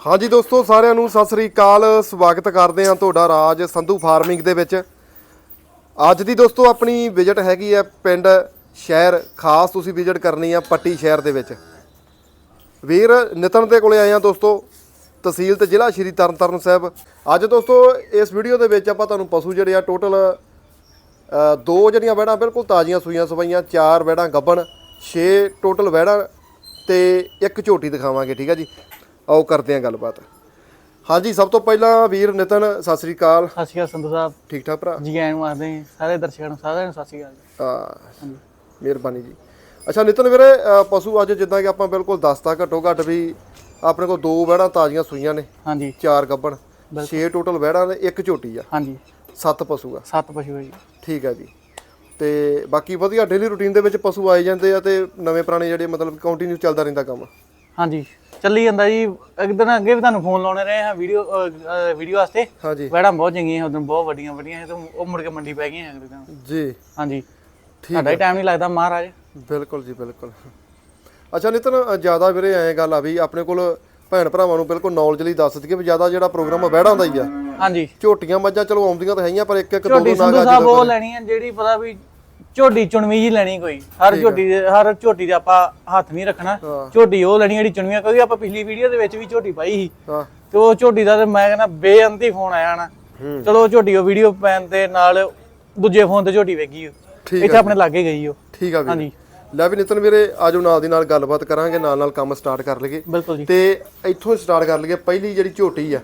ਹਾਂਜੀ ਦੋਸਤੋ, ਸਾਰਿਆਂ ਨੂੰ ਸਤਿ ਸ੍ਰੀ ਅਕਾਲ। ਸਵਾਗਤ ਕਰਦੇ ਹਾਂ ਤੁਹਾਡਾ ਰਾਜ ਸੰਧੂ ਫਾਰਮਿੰਗ ਦੇ ਵਿੱਚ। ਅੱਜ ਦੀ ਦੋਸਤੋ, ਆਪਣੀ ਵਿਜ਼ਿਟ ਹੈਗੀ ਹੈ ਪਿੰਡ ਸ਼ਹਿਰ ਖਾਸ। ਤੁਸੀਂ ਵਿਜ਼ਿਟ ਕਰਨੀ ਆ ਪੱਟੀ ਸ਼ਹਿਰ ਦੇ ਵਿੱਚ। ਵੀਰ ਨਿਤਨ ਦੇ ਕੋਲੇ ਆਏ ਆ ਦੋਸਤੋ, ਤਹਿਸੀਲ ਤੇ ਜ਼ਿਲ੍ਹਾ ਸ਼੍ਰੀ ਤਰਨਤਾਰਨ ਸਾਹਿਬ। ਅੱਜ ਦੋਸਤੋ, ਇਸ ਵੀਡੀਓ ਦੇ ਵਿੱਚ ਆਪਾਂ ਤੁਹਾਨੂੰ ਪਸ਼ੂ ਜਿਹੜੇ ਆ ਟੋਟਲ ਦੋ ਜਿਹੜੀਆਂ ਵੈੜਾਂ ਬਿਲਕੁਲ ਤਾਜ਼ੀਆਂ ਸੂਈਆਂ ਸਵਾਈਆਂ, ਚਾਰ ਵੈੜਾਂ ਗੱਬਣ 6 ਟੋਟਲ ਵੈੜਾਂ ਤੇ ਇੱਕ ਝੋਟੀ ਦਿਖਾਵਾਂਗੇ, ਠੀਕ ਆ ਜੀ। ਆਓ ਕਰਦੇ ਆਂ ਗੱਲਬਾਤ। ਹਾਂਜੀ ਸਭ ਤੋਂ ਪਹਿਲਾਂ ਵੀਰ ਨਿਤਨ ਸਤਿ ਸ੍ਰੀ ਅਕਾਲ। ਸਤਿ ਸ਼੍ਰੀ ਅਕਾਲ ਸੰਧੂ ਸਾਹਿਬ। ਠੀਕ ਠਾਕ ਭਰਾ? ਜੀ ਆਇਆਂ ਨੂੰ ਆਖਦੇ ਹਾਂ। ਸਾਰੇ ਦਰਸ਼ਕਾਂ ਨੂੰ ਸਾਰਿਆਂ ਨੂੰ ਸਤਿ ਸ਼੍ਰੀ ਅਕਾਲ ਜੀ। ਮਿਹਰਬਾਨੀ ਜੀ। ਅੱਛਾ ਨਿਤਨ ਵੀਰੇ ਅ, ਪਸ਼ੂ ਅੱਜ ਜਿੱਦਾਂ ਕਿ ਆਪਾਂ ਬਿਲਕੁਲ ਦੱਸਤਾ ਘੱਟੋ ਘੱਟ ਵੀ ਆਪਣੇ ਕੋਲ ਦੋ ਵੈੜਾਂ ਤਾਜ਼ੀਆਂ ਸੂਈਆਂ ਨੇ। ਹਾਂਜੀ। ਚਾਰ ਗੱਬਣ 6 ਟੋਟਲ ਵੈੜਾਂ ਨੇ ਇੱਕ ਝੋਟੀ ਆ। ਹਾਂਜੀ। ਸੱਤ ਪਸ਼ੂ ਆ। ਸੱਤ ਪਸ਼ੂ ਹੈ ਜੀ। ਠੀਕ ਆ ਜੀ। ਤੇ ਬਾਕੀ ਵਧੀਆ ਡੇਲੀ ਰੂਟੀਨ ਦੇ ਵਿੱਚ ਪਸ਼ੂ ਆਏ ਜਾਂਦੇ ਆ ਤੇ ਨਵੇਂ ਪੁਰਾਣੇ ਜਿਹੜੇ ਮਤਲਬ ਕੰਟੀਨਿਊ ਚੱਲਦਾ ਰਹਿੰਦਾ ਕੰਮ। ਹਾਂਜੀ। ਚੱਲੀ ਜਾਂਦਾ ਜੀ। ਇੱਕ ਦਿਨ ਅੱਗੇ ਵੀ ਤੁਹਾਨੂੰ ਫੋਨ ਲਾਉਣੇ ਰਹੇ ਹਾਂ ਵੀਡੀਓ ਵੀਡੀਓ ਵਾਸਤੇ। ਹਾਂਜੀ। ਵੈੜਾਂ ਬਹੁਤ ਚੰਗੀਆਂ ਉਦੋਂ ਬਹੁਤ ਵੱਡੀਆਂ ਵੱਡੀਆਂ ਤੇ ਉਹ ਮੁੜ ਕੇ ਮੰਡੀ ਪੈ ਗਈਆਂ ਅਗਲੇ ਦਿਨ। ਜੀ। ਹਾਂਜੀ। ਠੀਕ ਸਾਡਾ ਹੀ ਟਾਈਮ ਨਹੀਂ ਲੱਗਦਾ ਮਹਾਰਾਜ। ਬਿਲਕੁਲ ਜੀ ਬਿਲਕੁਲ। ਅੱਛਾ ਨਿਤਨ ਜ਼ਿਆਦਾ ਵੀਰੇ ਐਂ ਗੱਲ ਆ ਵੀ ਆਪਣੇ ਕੋਲ ਭੈਣ ਭਰਾਵਾਂ ਨੂੰ ਬਿਲਕੁਲ ਨੌਲੇਜ ਲਈ ਦੱਸ ਦਈਏ ਵੀ ਜ਼ਿਆਦਾ ਜਿਹੜਾ ਪ੍ਰੋਗਰਾਮ ਵਹਿੜਾਂ ਦਾ ਹੀ ਆ। ਹਾਂਜੀ। ਝੋਟੀਆਂ ਮੱਝਾਂ ਚਲੋ ਆਉਂਦੀਆਂ ਤਾਂ ਹੈਗੀਆਂ ਪਰ ਇੱਕ ਇੱਕ ਦੋ ਦੋ ਨਾਗ ਸਾਹਿਬ ਉਹ ਲੈਣੀ ਹੈ ਜਿਹੜੀ ਪਤਾ ਵੀ ਝੋਟੀ ਚੁਣਵੀ ਜੀ ਲੈਣੀ ਕੋਈ। ਹਰ ਝੋਟੀ ਦੇ ਹਰ ਝੋਟੀ ਦੇ ਆਪਾਂ ਹੱਥ ਨਹੀਂ ਰੱਖਣਾ। ਹਾਂ। ਝੋਟੀ ਉਹ ਲੈਣੀ ਜਿਹੜੀ ਚੁਣਵੀਆਂ ਕਿਉਂਕਿ ਆਪਾਂ ਪਿਛਲੀ ਵੀਡੀਓ ਦੇ ਵਿੱਚ ਵੀ ਝੋਟੀ ਪਾਈ ਸੀ। ਹਾਂ। ਤੇ ਉਹ ਝੋਟੀ ਦਾ ਤੇ ਮੈਂ ਕਹਿੰਦਾ ਬੇਅੰਤੀ ਫੋਨ ਆਇਆ ਨਾ। ਹੂੰ। ਚਲੋ ਉਹ ਝੋਟੀ ਉਹ ਵੀਡੀਓ ਪੈਣ ਦੇ ਨਾਲ ਦੂਜੇ ਫੋਨ ਤੇ ਝੋਟੀ ਵੇਗੀ ਉਹ। ਠੀਕ ਇੱਥੇ ਆਪਣੇ ਲਾਗੇ ਗਈ ਉਹ। ਠੀਕ ਆ ਵੀਰੇ। ਹਾਂਜੀ। ਲੈ ਵੀ ਨਿਤਨ ਵੀਰੇ ਆਜੋ ਨਾਲ ਦੀ ਨਾਲ ਗੱਲਬਾਤ ਕਰਾਂਗੇ ਨਾਲ ਨਾਲ ਕੰਮ ਸਟਾਰਟ ਕਰ ਲਈਏ। ਬਿਲਕੁਲ ਜੀ। ਤੇ ਇੱਥੋਂ ਸਟਾਰਟ ਕਰ ਲਈਏ ਪਹਿਲੀ ਜਿਹੜੀ ਝੋਟੀ ਆ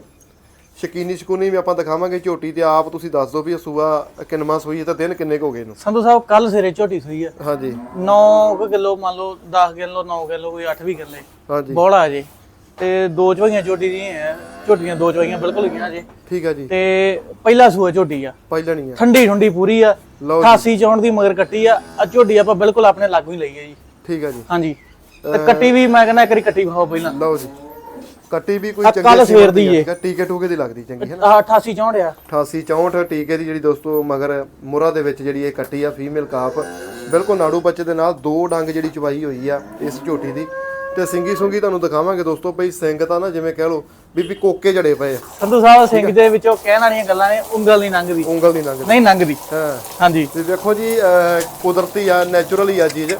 ਸ਼ਕੀਨੀ ਸ਼ਕੂਨੀ ਵੀ ਆਪਾਂ ਦਿਖਾਵਾਂਗੇ ਝੋਟੀ ਤੇ ਆਪ ਤੁਸੀਂ ਦੱਸ ਦਿਓ ਵੀ ਇਹ ਸੂਆ ਕਿੰਨਵਾਂ ਸੂਈ ਹੈ ਤਾਂ ਦਿਨ ਕਿੰਨੇ ਕੁ ਹੋ ਗਏ ਇਹਨੂੰ? ਸੰਧੂ ਸਾਹਿਬ ਕੱਲ ਸਿਰੇ ਝੋਟੀ ਸੂਈ ਆ। ਹਾਂਜੀ। 9 ਕਿਲੋ ਮੰਨ ਲਓ 10 ਕਿਲੋ 9 ਕਿਲੋ ਕੋਈ 8 ਵੀ ਕਿੱਲੇ। ਹਾਂਜੀ। ਬੋਲਾ ਜੇ। ਤੇ ਦੋ ਚਵਾਈਆਂ ਝੋਟੀ ਦੀਆਂ ਹੈ ਝੋਟੀਆਂ ਦੋ ਚਵਾਈਆਂ ਬਿਲਕੁਲ ਗਈਆਂ ਜੇ। ਠੀਕ ਆ ਜੀ। ਤੇ ਪਹਿਲਾ ਸੂਆ ਝੋਟੀ ਆ। ਪਹਿਲਾਂ ਨਹੀਂ ਆ। ਠੰਡੀ ਠੰਡੀ ਪੂਰੀ ਆ। ਲਓ 88 ਚੌਣ ਦੀ ਮਗਰ ਕੱਟੀ ਆ। ਆ ਝੋਟੀ ਆਪਾਂ ਬਿਲਕੁਲ ਆਪਣੇ ਲਾਗੂ ਹੀ ਲਈ ਆ ਜੀ। ਠੀਕ ਆ ਜੀ। ਹਾਂਜੀ। ਤੇ ਕੱਟੀ ਵੀ ਮੈਂ ਕਹਿੰਦਾ ਇੱਕ ਵਾਰੀ ਕੱਟੀ ਖਾਓ ਪਹਿਲਾਂ। ਲਓ ਜੀ। ਕੱਟੀ ਵੀ ਕੋਈ ਚੰਗੀ ਕੱਲ੍ਹ ਸੀ ਸਵੇਰ ਦੀ ਏ। ਟੀਕੇ ਟੂਕੇ ਦੀ ਲੱਗਦੀ ਚੰਗੀ ਹੈ ਨਾ? ਆਹ 88 ਚੌਂਡ ਆ। 88 64 ਟੀਕੇ ਦੀ ਜਿਹੜੀ ਦੋਸਤੋ ਮਗਰ ਮੁਰਾ ਦੇ ਵਿੱਚ ਜਿਹੜੀ ਇਹ ਕੱਟੀ ਆ ਫੀਮੇਲ ਕਾਫ ਬਿਲਕੁਲ ਨਾੜੂ ਬੱਚੇ ਦੇ ਨਾਲ ਦੋ ਡੰਗ ਜਿਹੜੀ ਚਵਾਈ ਹੋਈ ਆ ਇਸ ਝੋਟੀ ਦੀ। ਤੇ ਸਿੰਗੀ ਸੁੰਗੀ ਤੁਹਾਨੂੰ ਦਿਖਾਵਾਂਗੇ ਦੋਸਤੋ ਭਈ ਸਿੰਘ ਤਾਂ ਨਾ ਜਿਵੇਂ ਕਹਿ ਵੀ ਵੀ ਕੋਕੇ ਜੜੇ ਪਏ ਆ। ਸੰਧੂ ਸਾਹਿਬ ਸਿੰਘ ਦੇ ਵਿੱਚੋਂ ਕਹਿਣ ਵਾਲੀਆਂ ਗੱਲਾਂ ਨੇ ਉਂਗਲ ਨਹੀਂ ਲੰਘਦੀ। ਉਂਗਲ ਨਹੀਂ ਲੰਘਦੀ। ਨਹੀਂ ਲੰਘਦੀ। ਹਾਂ। ਹਾਂਜੀ। ਤੇ ਦੇਖੋ ਜੀ ਕੁਦਰਤੀ ਆ ਨੈਚੁਰਲ ਹੀ ਆ ਚੀਜ਼।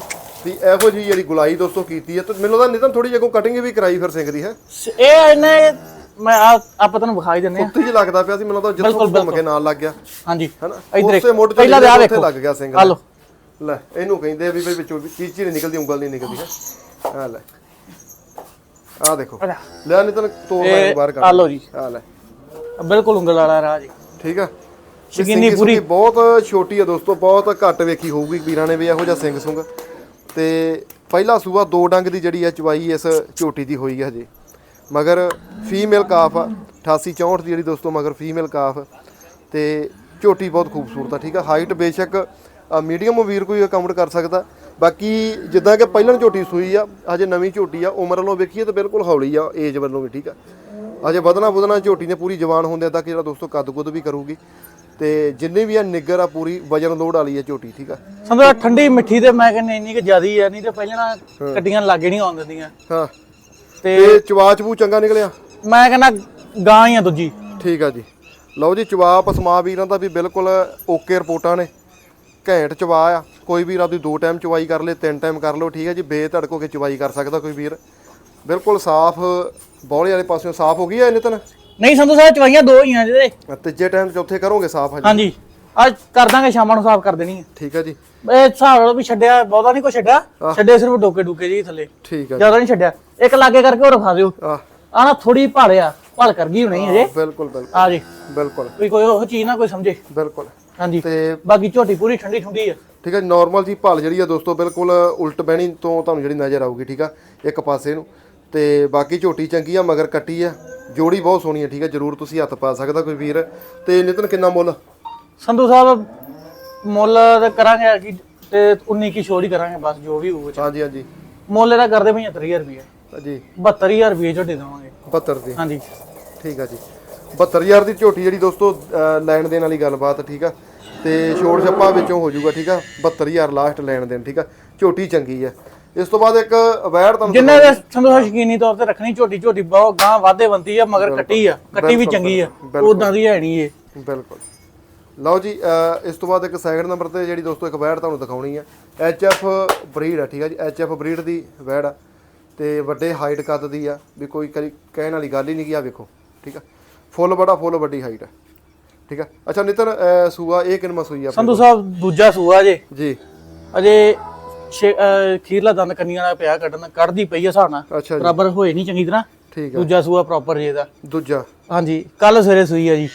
ਵੀ ਇਹੋ ਜੀ ਜਿਹੜੀ ਗੁਲਾਈ ਦੋਸਤੋ ਕੀਤੀ ਹੈ ਤੇ ਮੈਨੂੰ ਤਾਂ ਨਿਤਨ ਥੋੜੀ ਜਿਹੀ ਕਟਿੰਗ ਵੀ ਕਰਾਈ ਫਿਰ ਸਿੰਘ ਦੀ ਹੈ। ਇਹ ਇਹਨੇ ਮੈਂ ਆ ਆਪਾਂ ਤੁਹਾਨੂੰ ਵਿਖਾਈ ਦਿੰਨੇ ਆ ਉੱਤੇ ਜੀ ਲੱਗਦਾ ਪਿਆ ਸੀ ਮੈਨੂੰ ਤਾਂ ਜਿੱਥੋਂ ਘੁੰਮ ਕੇ ਨਾਲ ਲੱਗ ਗਿਆ। ਹਾਂਜੀ। ਹੈਨਾ? ਇੱਧਰ ਉਸੇ ਮੁੱਢ ਤੋਂ ਪਹਿਲਾਂ ਉੱਥੇ ਦੇਖੋ। ਲੱਗ ਗਿਆ ਸਿੰਘ ਆ ਲੈ ਇਹਨੂੰ ਕਹਿੰਦੇ ਆ ਵੀ ਬਈ ਵਿੱਚੋਂ ਚੀਜ਼ ਚੀਜ਼ ਨਹੀਂ ਨਿਕਲਦੀ ਉਂਗਲ ਨਹੀਂ ਨਿਕਲਦੀ ਹੈ। ਆ ਲੈ। ਆ ਦੇਖੋ। ਆ ਲੈ। ਲੈ ਨਹੀਂ ਤਾਂ ਤੋੜ ਲੈ ਬਾਹਰ ਆ ਕੱਢ ਲਓ ਜੀ। ਆ ਲੈ। ਬਿਲਕੁਲ ਉਂਗਲ ਵਾਲਾ ਰਾਹ ਜੀ। ਠੀਕ ਆ? ਸ਼ਕੀਨੀ ਪੂਰੀ। ਬਹੁਤ ਛੋਟੀ ਆ ਦੋਸਤੋ ਬਹੁਤ ਘੱਟ ਵੇਖੀ ਹੋਊਗੀ ਵੀਰਾਂ ਨੇ ਵੀ ਇਹੋ ਜਿਹਾ ਸਿੰਘ ਸੁੰਗ। ਤੇ ਪਹਿਲਾ ਸੂਆ ਦੋ ਡੰਗ ਦੀ ਜਿਹੜੀ ਆ ਚਵਾਈ ਇਸ ਝੋਟੀ ਦੀ ਹੋਈ ਹੈ ਹਜੇ। ਮਗਰ ਫੀਮੇਲ ਕਾਫ ਆ 88 64 ਦੀ ਜਿਹੜੀ ਦੋਸਤੋ ਮਗਰ ਫੀਮੇਲ ਕਾਫ। ਤੇ ਝੋਟੀ ਬਹੁਤ ਖੂਬਸੂਰਤ ਆ, ਠੀਕ ਆ? ਹਾਈਟ ਬੇਸ਼ੱਕ ਮੀਡੀਅਮ ਵੀਰ ਕੋਈ ਅਕਾਊਂਟ ਕਰ ਸਕਦਾ। ਬਾਕੀ ਜਿੱਦਾਂ ਕਿ ਪਹਿਲਾਂ ਝੋਟੀ ਸੂਈ ਆ, ਹਜੇ ਨਵੀਂ ਝੋਟੀ ਆ, ਉਮਰ ਵੱਲੋਂ ਵੇਖੀਏ ਤਾਂ ਬਿਲਕੁਲ ਹੌਲੀ ਆ ਏਜ ਵੱਲੋਂ ਵੀ, ਠੀਕ ਆ? ਅਜੇ ਵਧਣਾ ਵਧਣਾ ਝੋਟੀ ਨੇ ਪੂਰੀ ਜਵਾਨ ਹੁੰਦੇ ਤੱਕ ਜਿਹੜਾ ਦੋਸਤੋ ਕੱਦ ਕੁੱਦ ਵੀ ਕਰੂਗੀ। ਤੇ ਜਿੰਨੀ ਵੀ ਆ ਨਿੱਗਰ ਆ ਪੂਰੀ ਵਜਨ ਲੋਡ ਵਾਲੀ ਆ ਝੋਟੀ ਠੀਕ ਆ? ਸਮਝੋ ਠੰਡੀ ਮਿੱਠੀ ਤੇ ਮੈਂ ਕਹਿੰਦਾ ਇੰਨੀ ਕਿ ਜ਼ਿਆਦੀ ਆ ਨਹੀਂ ਤੇ ਪਹਿਲਾਂ ਨਾ ਕੱਟੀਆਂ ਲਾਗੇ ਨਹੀਂ ਆਉਣ ਦਿੰਦੀਆਂ ਹਾਂ। ਤੇ ਤੇ ਚਵਾਚਬੂ ਚੰਗਾ ਨਿਕਲਿਆ? ਮੈਂ ਕਹਿੰਦਾ ਗਾਂ ਹੀ ਆ ਦੂਜੀ। ਠੀਕ ਆ ਜੀ। ਲਓ ਜੀ ਚਵਾ ਪਸਮਾ ਵੀਰਾਂ ਦਾ ਵੀ ਬਿਲਕੁਲ ਓਕੇ ਰਿਪੋਰਟਾਂ ਨੇ। ਘੈਂਟ ਚਵਾ ਆ। ਕੋਈ ਵੀਰ ਆਪਦੀ ਦੋ ਟਾਈਮ ਚਵਾਈ ਕਰ ਲੇ ਤਿੰਨ ਟਾਈਮ ਕਰ ਲਓ ਠੀਕ ਹੈ ਜੀ। ਬੇਧੜਕੋ ਕੇ ਚਵਾਈ ਕਰ ਸਕਦਾ ਕੋਈ ਵੀਰ। ਬਿਲਕੁਲ ਸਾਫ਼ ਬੌਲੇ ਵਾਲੇ ਪਾਸਿਓਂ ਸਾਫ਼ ਹੋ ਗਈ ਐ ਨਿਤਨ ਨਹੀਂ ਸੰਧੂ ਸਾਹਿਬ ਚਵਾਈਆਂ ਦੋ ਹੀ ਆ ਜਿਹਦੇ ਤੀਜੇ ਟਾਈਮ ਚੌਥੇ ਕਰੋਗੇ ਸਾਫ਼ ਹਜੇ। ਹਾਂਜੀ। ਅੱਜ ਕਰ ਦਾਂਗੇ ਸ਼ਾਮਾਂ ਨੂੰ ਸਾਫ਼ ਕਰ ਦੇਣੀ ਹੈ। ਠੀਕ ਹੈ ਜੀ। ਇਹ ਹਿਸਾਬ ਨਾਲ ਵੀ ਛੱਡਿਆ ਬਹੁਤਾ ਨਹੀਂ ਕੋ ਛੱਡਿਆ। ਛੱਡੇ ਸਿਰਫ ਡੋਕੇ ਡੂਕੇ ਜੀ ਥੱਲੇ। ਠੀਕ ਹੈ ਜ਼ਿਆਦਾ ਨਹੀਂ ਛੱਡਿਆ। ਇੱਕ ਲਾਗੇ ਕਰਕੇ ਉਹ ਰਖਾ ਦਿਓ। ਆ ਆ ਨਾ ਥੋੜੀ ਭਾੜਿਆ ਭਲ ਕਰ ਗਈ ਹੁਣੀ ਅਜੇ ਬਿਲਕੁਲ ਬਿਲਕੁਲ। ਆ ਜੀ। ਬਿਲਕੁਲ। ਕੋਈ ਕੋਈ ਉਹ ਚੀਜ਼ ਨਾ ਕੋਈ ਸਮਝੇ। ਬਿਲਕੁਲ। ਹਾਂਜੀ। ਤੇ ਬਾਕੀ ਝੋਟੀ ਪੂਰੀ ਠੰਡੀ ਠੰਡੀ ਆ। ਠੀਕ ਹੈ ਨਾਰਮਲ ਜੀ ਭਲ ਜਿਹੜੀ ਆ ਦੋਸਤੋ ਬਿਲਕੁਲ ਉਲਟ ਬਹਿਣੀ ਤੋਂ ਤੁਹਾਨੂੰ ਜਿਹੜੀ ਨਜ਼ਰ ਆਊਗੀ ਠੀਕ ਆ? ਇੱਕ ਪਾਸੇ ਨੂੰ। ਤੇ ਬਾਕੀ ਝੋਟੀ ਚੰਗੀ ਆ ਮਗਰ ਕੱਟੀ ਆ। ਜੋੜੀ ਬਹੁਤ ਸੋਹਣੀ ਆ ਠੀਕ ਆ ਜਰੂਰ ਤੁਸੀਂ ਹੱਥ ਪਾ ਸਕਦਾ ਕੋਈ ਵੀਰ। ਤੇ ਨਿਤਨ ਕਿੰਨਾ ਮੁੱਲ? ਸੰਧੂ ਸਾਹਿਬ ਮੁੱਲ ਤਾਂ ਕਰਾਂਗੇ ਕਿ ਤੇ 19 ਕੀ ਛੋੜ ਹੀ ਕਰਾਂਗੇ ਬਸ ਜੋ ਵੀ ਹੋਊਗਾ। ਹਾਂਜੀ ਹਾਂਜੀ। ਮੁੱਲ ਇਹਦਾ ਕਰਦੇ 75000 ਰੁਪਏ ਜੀ 72000 ਰੁਪਏ ਝੋਟੀ ਦੇਵਾਂਗੇ। 72 ਦੀ। ਹਾਂਜੀ। ਠੀਕ ਆ ਜੀ। 72000 ਦੀ ਝੋਟੀ ਜਿਹੜੀ ਦੋਸਤੋ ਲੈਣ ਦੇਣ ਵਾਲੀ ਗੱਲਬਾਤ ਠੀਕ ਆ। ਤੇ ਛੋੜ ਛੱਪਾ ਵਿੱਚੋਂ ਹੋ ਜਾਊਗਾ ਠੀਕ ਆ। 72000 ਲਾਸਟ ਲੈਣ ਦੇਣ ਠੀਕ ਆ। ਝੋਟੀ ਚੰਗੀ ਆ। ਇਸ ਤੋਂ ਬਾਅਦ ਇੱਕ ਵੈੜ ਤੁਹਾਨੂੰ ਜਿੰਨੇ ਦੇ ਸਾਹਿਬ ਸ਼ਕੀਨੀ ਤੌਰ ਤੇ ਰੱਖਣੀ ਝੋਟੀ ਝੋਟੀ ਬਹੁਤ ਗਾਂ ਵਾਧੇ ਬੰਦੀ ਆ ਮਗਰ ਕੱਟੀ ਆ ਕੱਟੀ ਵੀ ਚੰਗੀ ਆ ਉਦਾਂ ਦੀ ਹੈ ਨਹੀਂ ਇਹ ਬਿਲਕੁਲ। ਲਓ ਜੀ ਇਸ ਤੋਂ ਬਾਅਦ ਇੱਕ ਸੈਕਿੰਡ ਨੰਬਰ ਤੇ ਜਿਹੜੀ ਦੋਸਤੋ ਇੱਕ ਵੈੜ ਤੁਹਾਨੂੰ ਦਿਖਾਉਣੀ ਹੈ ਐਫ ਬਰੀਡ ਹੈ ਠੀਕ ਹੈ ਜੀ? ਐਫ ਬਰੀਡ ਦੀ ਵੈੜ ਆ। ਤੇ ਵੱਡੇ ਹਾਈਟ ਕੱਦ ਦੀ ਆ। ਵੀ ਕੋਈ ਕਹਿਣ ਵਾਲੀ ਗੱਲ ਹੀ ਨਹੀਂ ਕੀ ਆ ਵੇਖੋ ਠੀਕ ਆ? ਫੁੱਲ ਬੜਾ ਫੁੱਲ ਵੱਡੀ ਹਾਈਟ ਹੈ ਠੀਕ ਆ? ਅੱਛਾ ਨਿਤਨ ਸੂਆ ਇਹ ਕਿੰਨਵਾਂ ਸੂਈ ਆ ਸੰਧੂ ਸਾਹਿਬ ਦੂਜਾ ਸੂਆ ਜੇ। ਜੀ। ਅਜੇ ਛੇ- ਅਹ ਖੀਰਲਾ ਦੰਦ ਕੰਨੀਆਂ ਦਾ ਪਿਆ ਕੱਢਣ ਕੱਢਦੀ ਪਈ ਆ ਹਿਸਾਬ ਨਾਲ। ਅੱਛਾ ਜੀ। ਬਰਾਬਰ ਹੋਏ ਨਹੀਂ ਚੰਗੀ ਤਰ੍ਹਾਂ। ਠੀਕ ਆ। ਦੂਜਾ ਸੂਆ ਪ੍ਰੋਪਰ ਜੇ ਦਾ। ਦੂਜਾ। ਹਾਂਜੀ ਕੱਲ ਸਵੇਰੇ ਸੂਈ ਆ ਜੀ।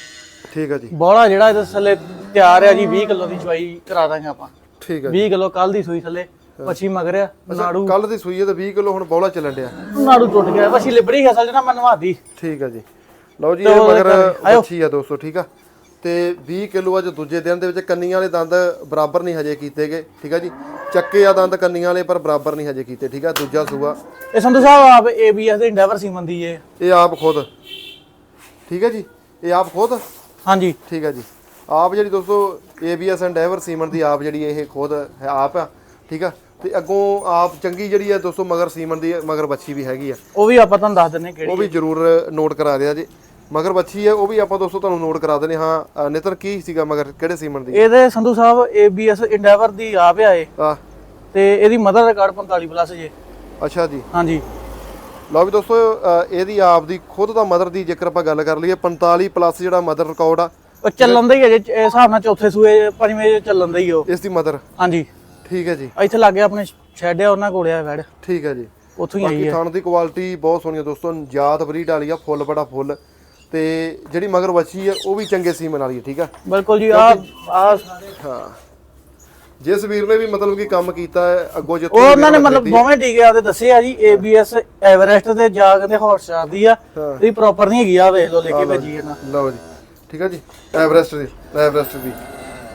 ਠੀਕ ਆ ਜੀ। ਬੋਲਾ ਜਿਹੜਾ ਇਹਦੇ ਥੱਲੇ ਤਿਆਰ ਆ ਜੀ 20 ਕਿਲੋ ਦੀ ਚਵਾਈ ਕਰਾ ਦਾਂਗੇ ਆਪਾਂ। ਠੀਕ ਆ 20 ਕਿਲੋ ਕੱਲ ਦੀ ਸੂਈ ਥੱਲੇ ਪਛੀ ਮਗਰ ਆ ਨਾੜੂ। ਕੱਲ ਦੀ ਸੂਈ ਹੈ ਤੇ 20 ਕਿਲੋ ਹੁਣ ਬੌਲਾ ਚੱਲਣ ਡਿਆ। ਨਾੜੂ ਟੁੱਟ ਗਿਆ ਵਸੀ ਲਿਬੜੀ ਅਸਲ ਚ ਨਾ ਮੈਂ ਨਵਾਦੀ ਠੀਕ ਆ ਜੀ। ਲਓ ਜੀ ਇਹ ਮਗਰ ਅੱਛੀ ਆ ਦੋਸਤੋ ਠੀਕ ਆ? ਤੇ 20 ਕਿਲੋ ਅੱਜ ਦੂਜੇ ਦਿਨ ਦੇ ਵਿੱਚ ਕੰਨੀਆਂ ਵਾਲੇ ਦੰਦ ਬਰਾਬਰ ਨਹੀਂ ਹਜੇ ਕੀਤੇ ਗਏ ਠੀਕ ਆ ਜੀ? ਚੱਕੇ ਆ ਦੰਦ ਕੰਨੀਆਂ ਵਾਲੇ ਪਰ ਬਰਾਬਰ ਨਹੀਂ ਹਜੇ ਕੀਤੇ ਠੀਕ ਆ? ਦੂਜਾ ਸੂਆ। ਇਹ ਸੰਧੂ ਸਾਹਿਬ ਆਪ ਏਬੀਐਸ ਦੇ ਇੰਡੈਵਰ ਸੀਮਨ ਦੀ ਏ ਇਹ ਆਪ ਖੁਦ। ਠੀਕ ਹੈ ਜੀ? ਇਹ ਆਪ ਖੁਦ? ਹਾਂਜੀ। ਠੀਕ ਹੈ ਜੀ। ਆਪ ਜਿਹੜੀ ਦੋਸਤੋ ABS ਐਂਡ ਡਾਈਵਰ ਸੀਮਨ ਦੀ ਆਪ ਜਿਹੜੀ ਇਹ ਖੁਦ ਹੈ ਆਪ ਆ ਠੀਕ ਆ? ਤੇ ਅੱਗੋਂ ਆਪ ਚੰਗੀ ਜਿਹੜੀ ਹੈ ਦੋਸਤੋ ਮਗਰ ਸੀਮਨ ਦੀ ਮਗਰ ਬੱਚੀ ਵੀ ਹੈਗੀ ਆ। ਉਹ ਵੀ ਆਪਾਂ ਤੁਹਾਨੂੰ ਦੱਸ ਦਿੰਨੇ ਕਿਹੜੀ ਉਹ ਵੀ ਜਰੂਰ ਨੋਟ ਕਰਾ ਦਿਆ ਜੀ। ਮਗਰ ਬੱਚੀ ਹੈ ਉਹ ਵੀ ਆਪਾਂ ਦੋਸਤੋ ਤੁਹਾਨੂੰ ਨੋਟ ਕਰਾ ਦਿੰਦੇ ਹਾਂ। ਨਿਤਨ ਕੀ ਸੀਗਾ ਮਗਰ? ਕਿਹੜੇ ਸੀਮਨ ਦੀ? ਇਹਦੇ ਸੰਧੂ ਸਾਹਿਬ ਏਬੀਐਸ ਇੰਡੈਵਰ ਦੀ ਆਪ ਆ ਇਹ। ਆ ਤੇ ਇਹਦੀ ਮਦਰ ਰਿਕਾਰਡ 45 ਪਲੱਸ ਜੇ। ਅੱਛਾ ਜੀ। ਹਾਂਜੀ। ਲਓ ਵੀ ਦੋਸਤੋ ਇਹਦੀ ਆਪ ਦੀ ਖੁਦ ਦਾ ਮਦਰ ਦੀ ਜੇਕਰ ਆਪਾਂ ਗੱਲ ਕਰ ਲਈਏ 45 ਪਲੱਸ ਜਿਹੜਾ ਮਦਰ ਰਿਕਾਰਡ ਆ ਉਹ ਚੱਲਣ ਦਾ ਹੀ ਅਜੇ ਇਹ ਹਿਸਾਬ ਨਾਲ ਚੌਥੇ ਸੂਏ ਪੰਜਵੇਂ ਚੱਲਣ ਦਾ ਹੀ ਉਹ। ਇਸ ਦੀ ਮਦਰ ਹਾਂਜੀ। ਠੀਕ ਹੈ ਜੀ। ਇੱਥੇ ਲੱਗੇ ਆਪਣੇ ਛੱਡਿਆ ਉਹਨਾਂ ਕੋਲੇ ਆ ਵੈੜ ਠੀਕ ਹੈ ਜੀ। ਉੱਥੋਂ ਹੀ ਆਈ ਬਾਕੀ ਥਣ ਦੀ ਕੁਆਲਿਟੀ ਬਹੁਤ ਸੋਹਣੀ ਆ ਦੋਸਤੋ ਜਾਤ ਬਰੀਡ ਵਾਲੀ ਆ ਫੁੱਲ ਬੜਾ ਫੁੱਲ। ਤੇ ਜਿਹੜੀ ਮਗਰ ਬੱਚੀ ਹੈ ਉਹ ਵੀ ਚੰਗੇ ਸੀਮਨ ਵਾਲੀ ਹੈ ਠੀਕ ਆ? ਬਿਲਕੁਲ ਜੀ ਆ ਆ ਹਾਂ। ਜਿਸ ਵੀਰ ਨੇ ਵੀ ਮਤਲਬ ਕਿ ਕੰਮ ਕੀਤਾ ਹੈ ਅੱਗੋਂ ਜਿੱਥੇ ਉਹ ਉਹਨਾਂ ਨੇ ਮਤਲਬ ਦੋਵੇਂ ਟੀਕੇ ਆਦੇ ਦੱਸੇ ਆ ਜੀ ਏਬੀਐਸ ਐਵਰੈਸਟ ਤੇ ਜਾ ਕੇ ਹੌਟਸਟਾਰ ਦੀ ਆ। ਇਹਦੀ ਪ੍ਰੋਪਰ ਨਹੀਂ ਹੈਗੀ ਆ ਵੇਖ ਲਓ ਲੈ ਕੇ ਭੇਜੀ ਇਹਨਾਂ। ਲਓ ਜੀ ਠੀਕ ਆ ਜੀ ਐਵਰੈਸਟ ਦੀ ਐਵਰੈਸਟ ਦੀ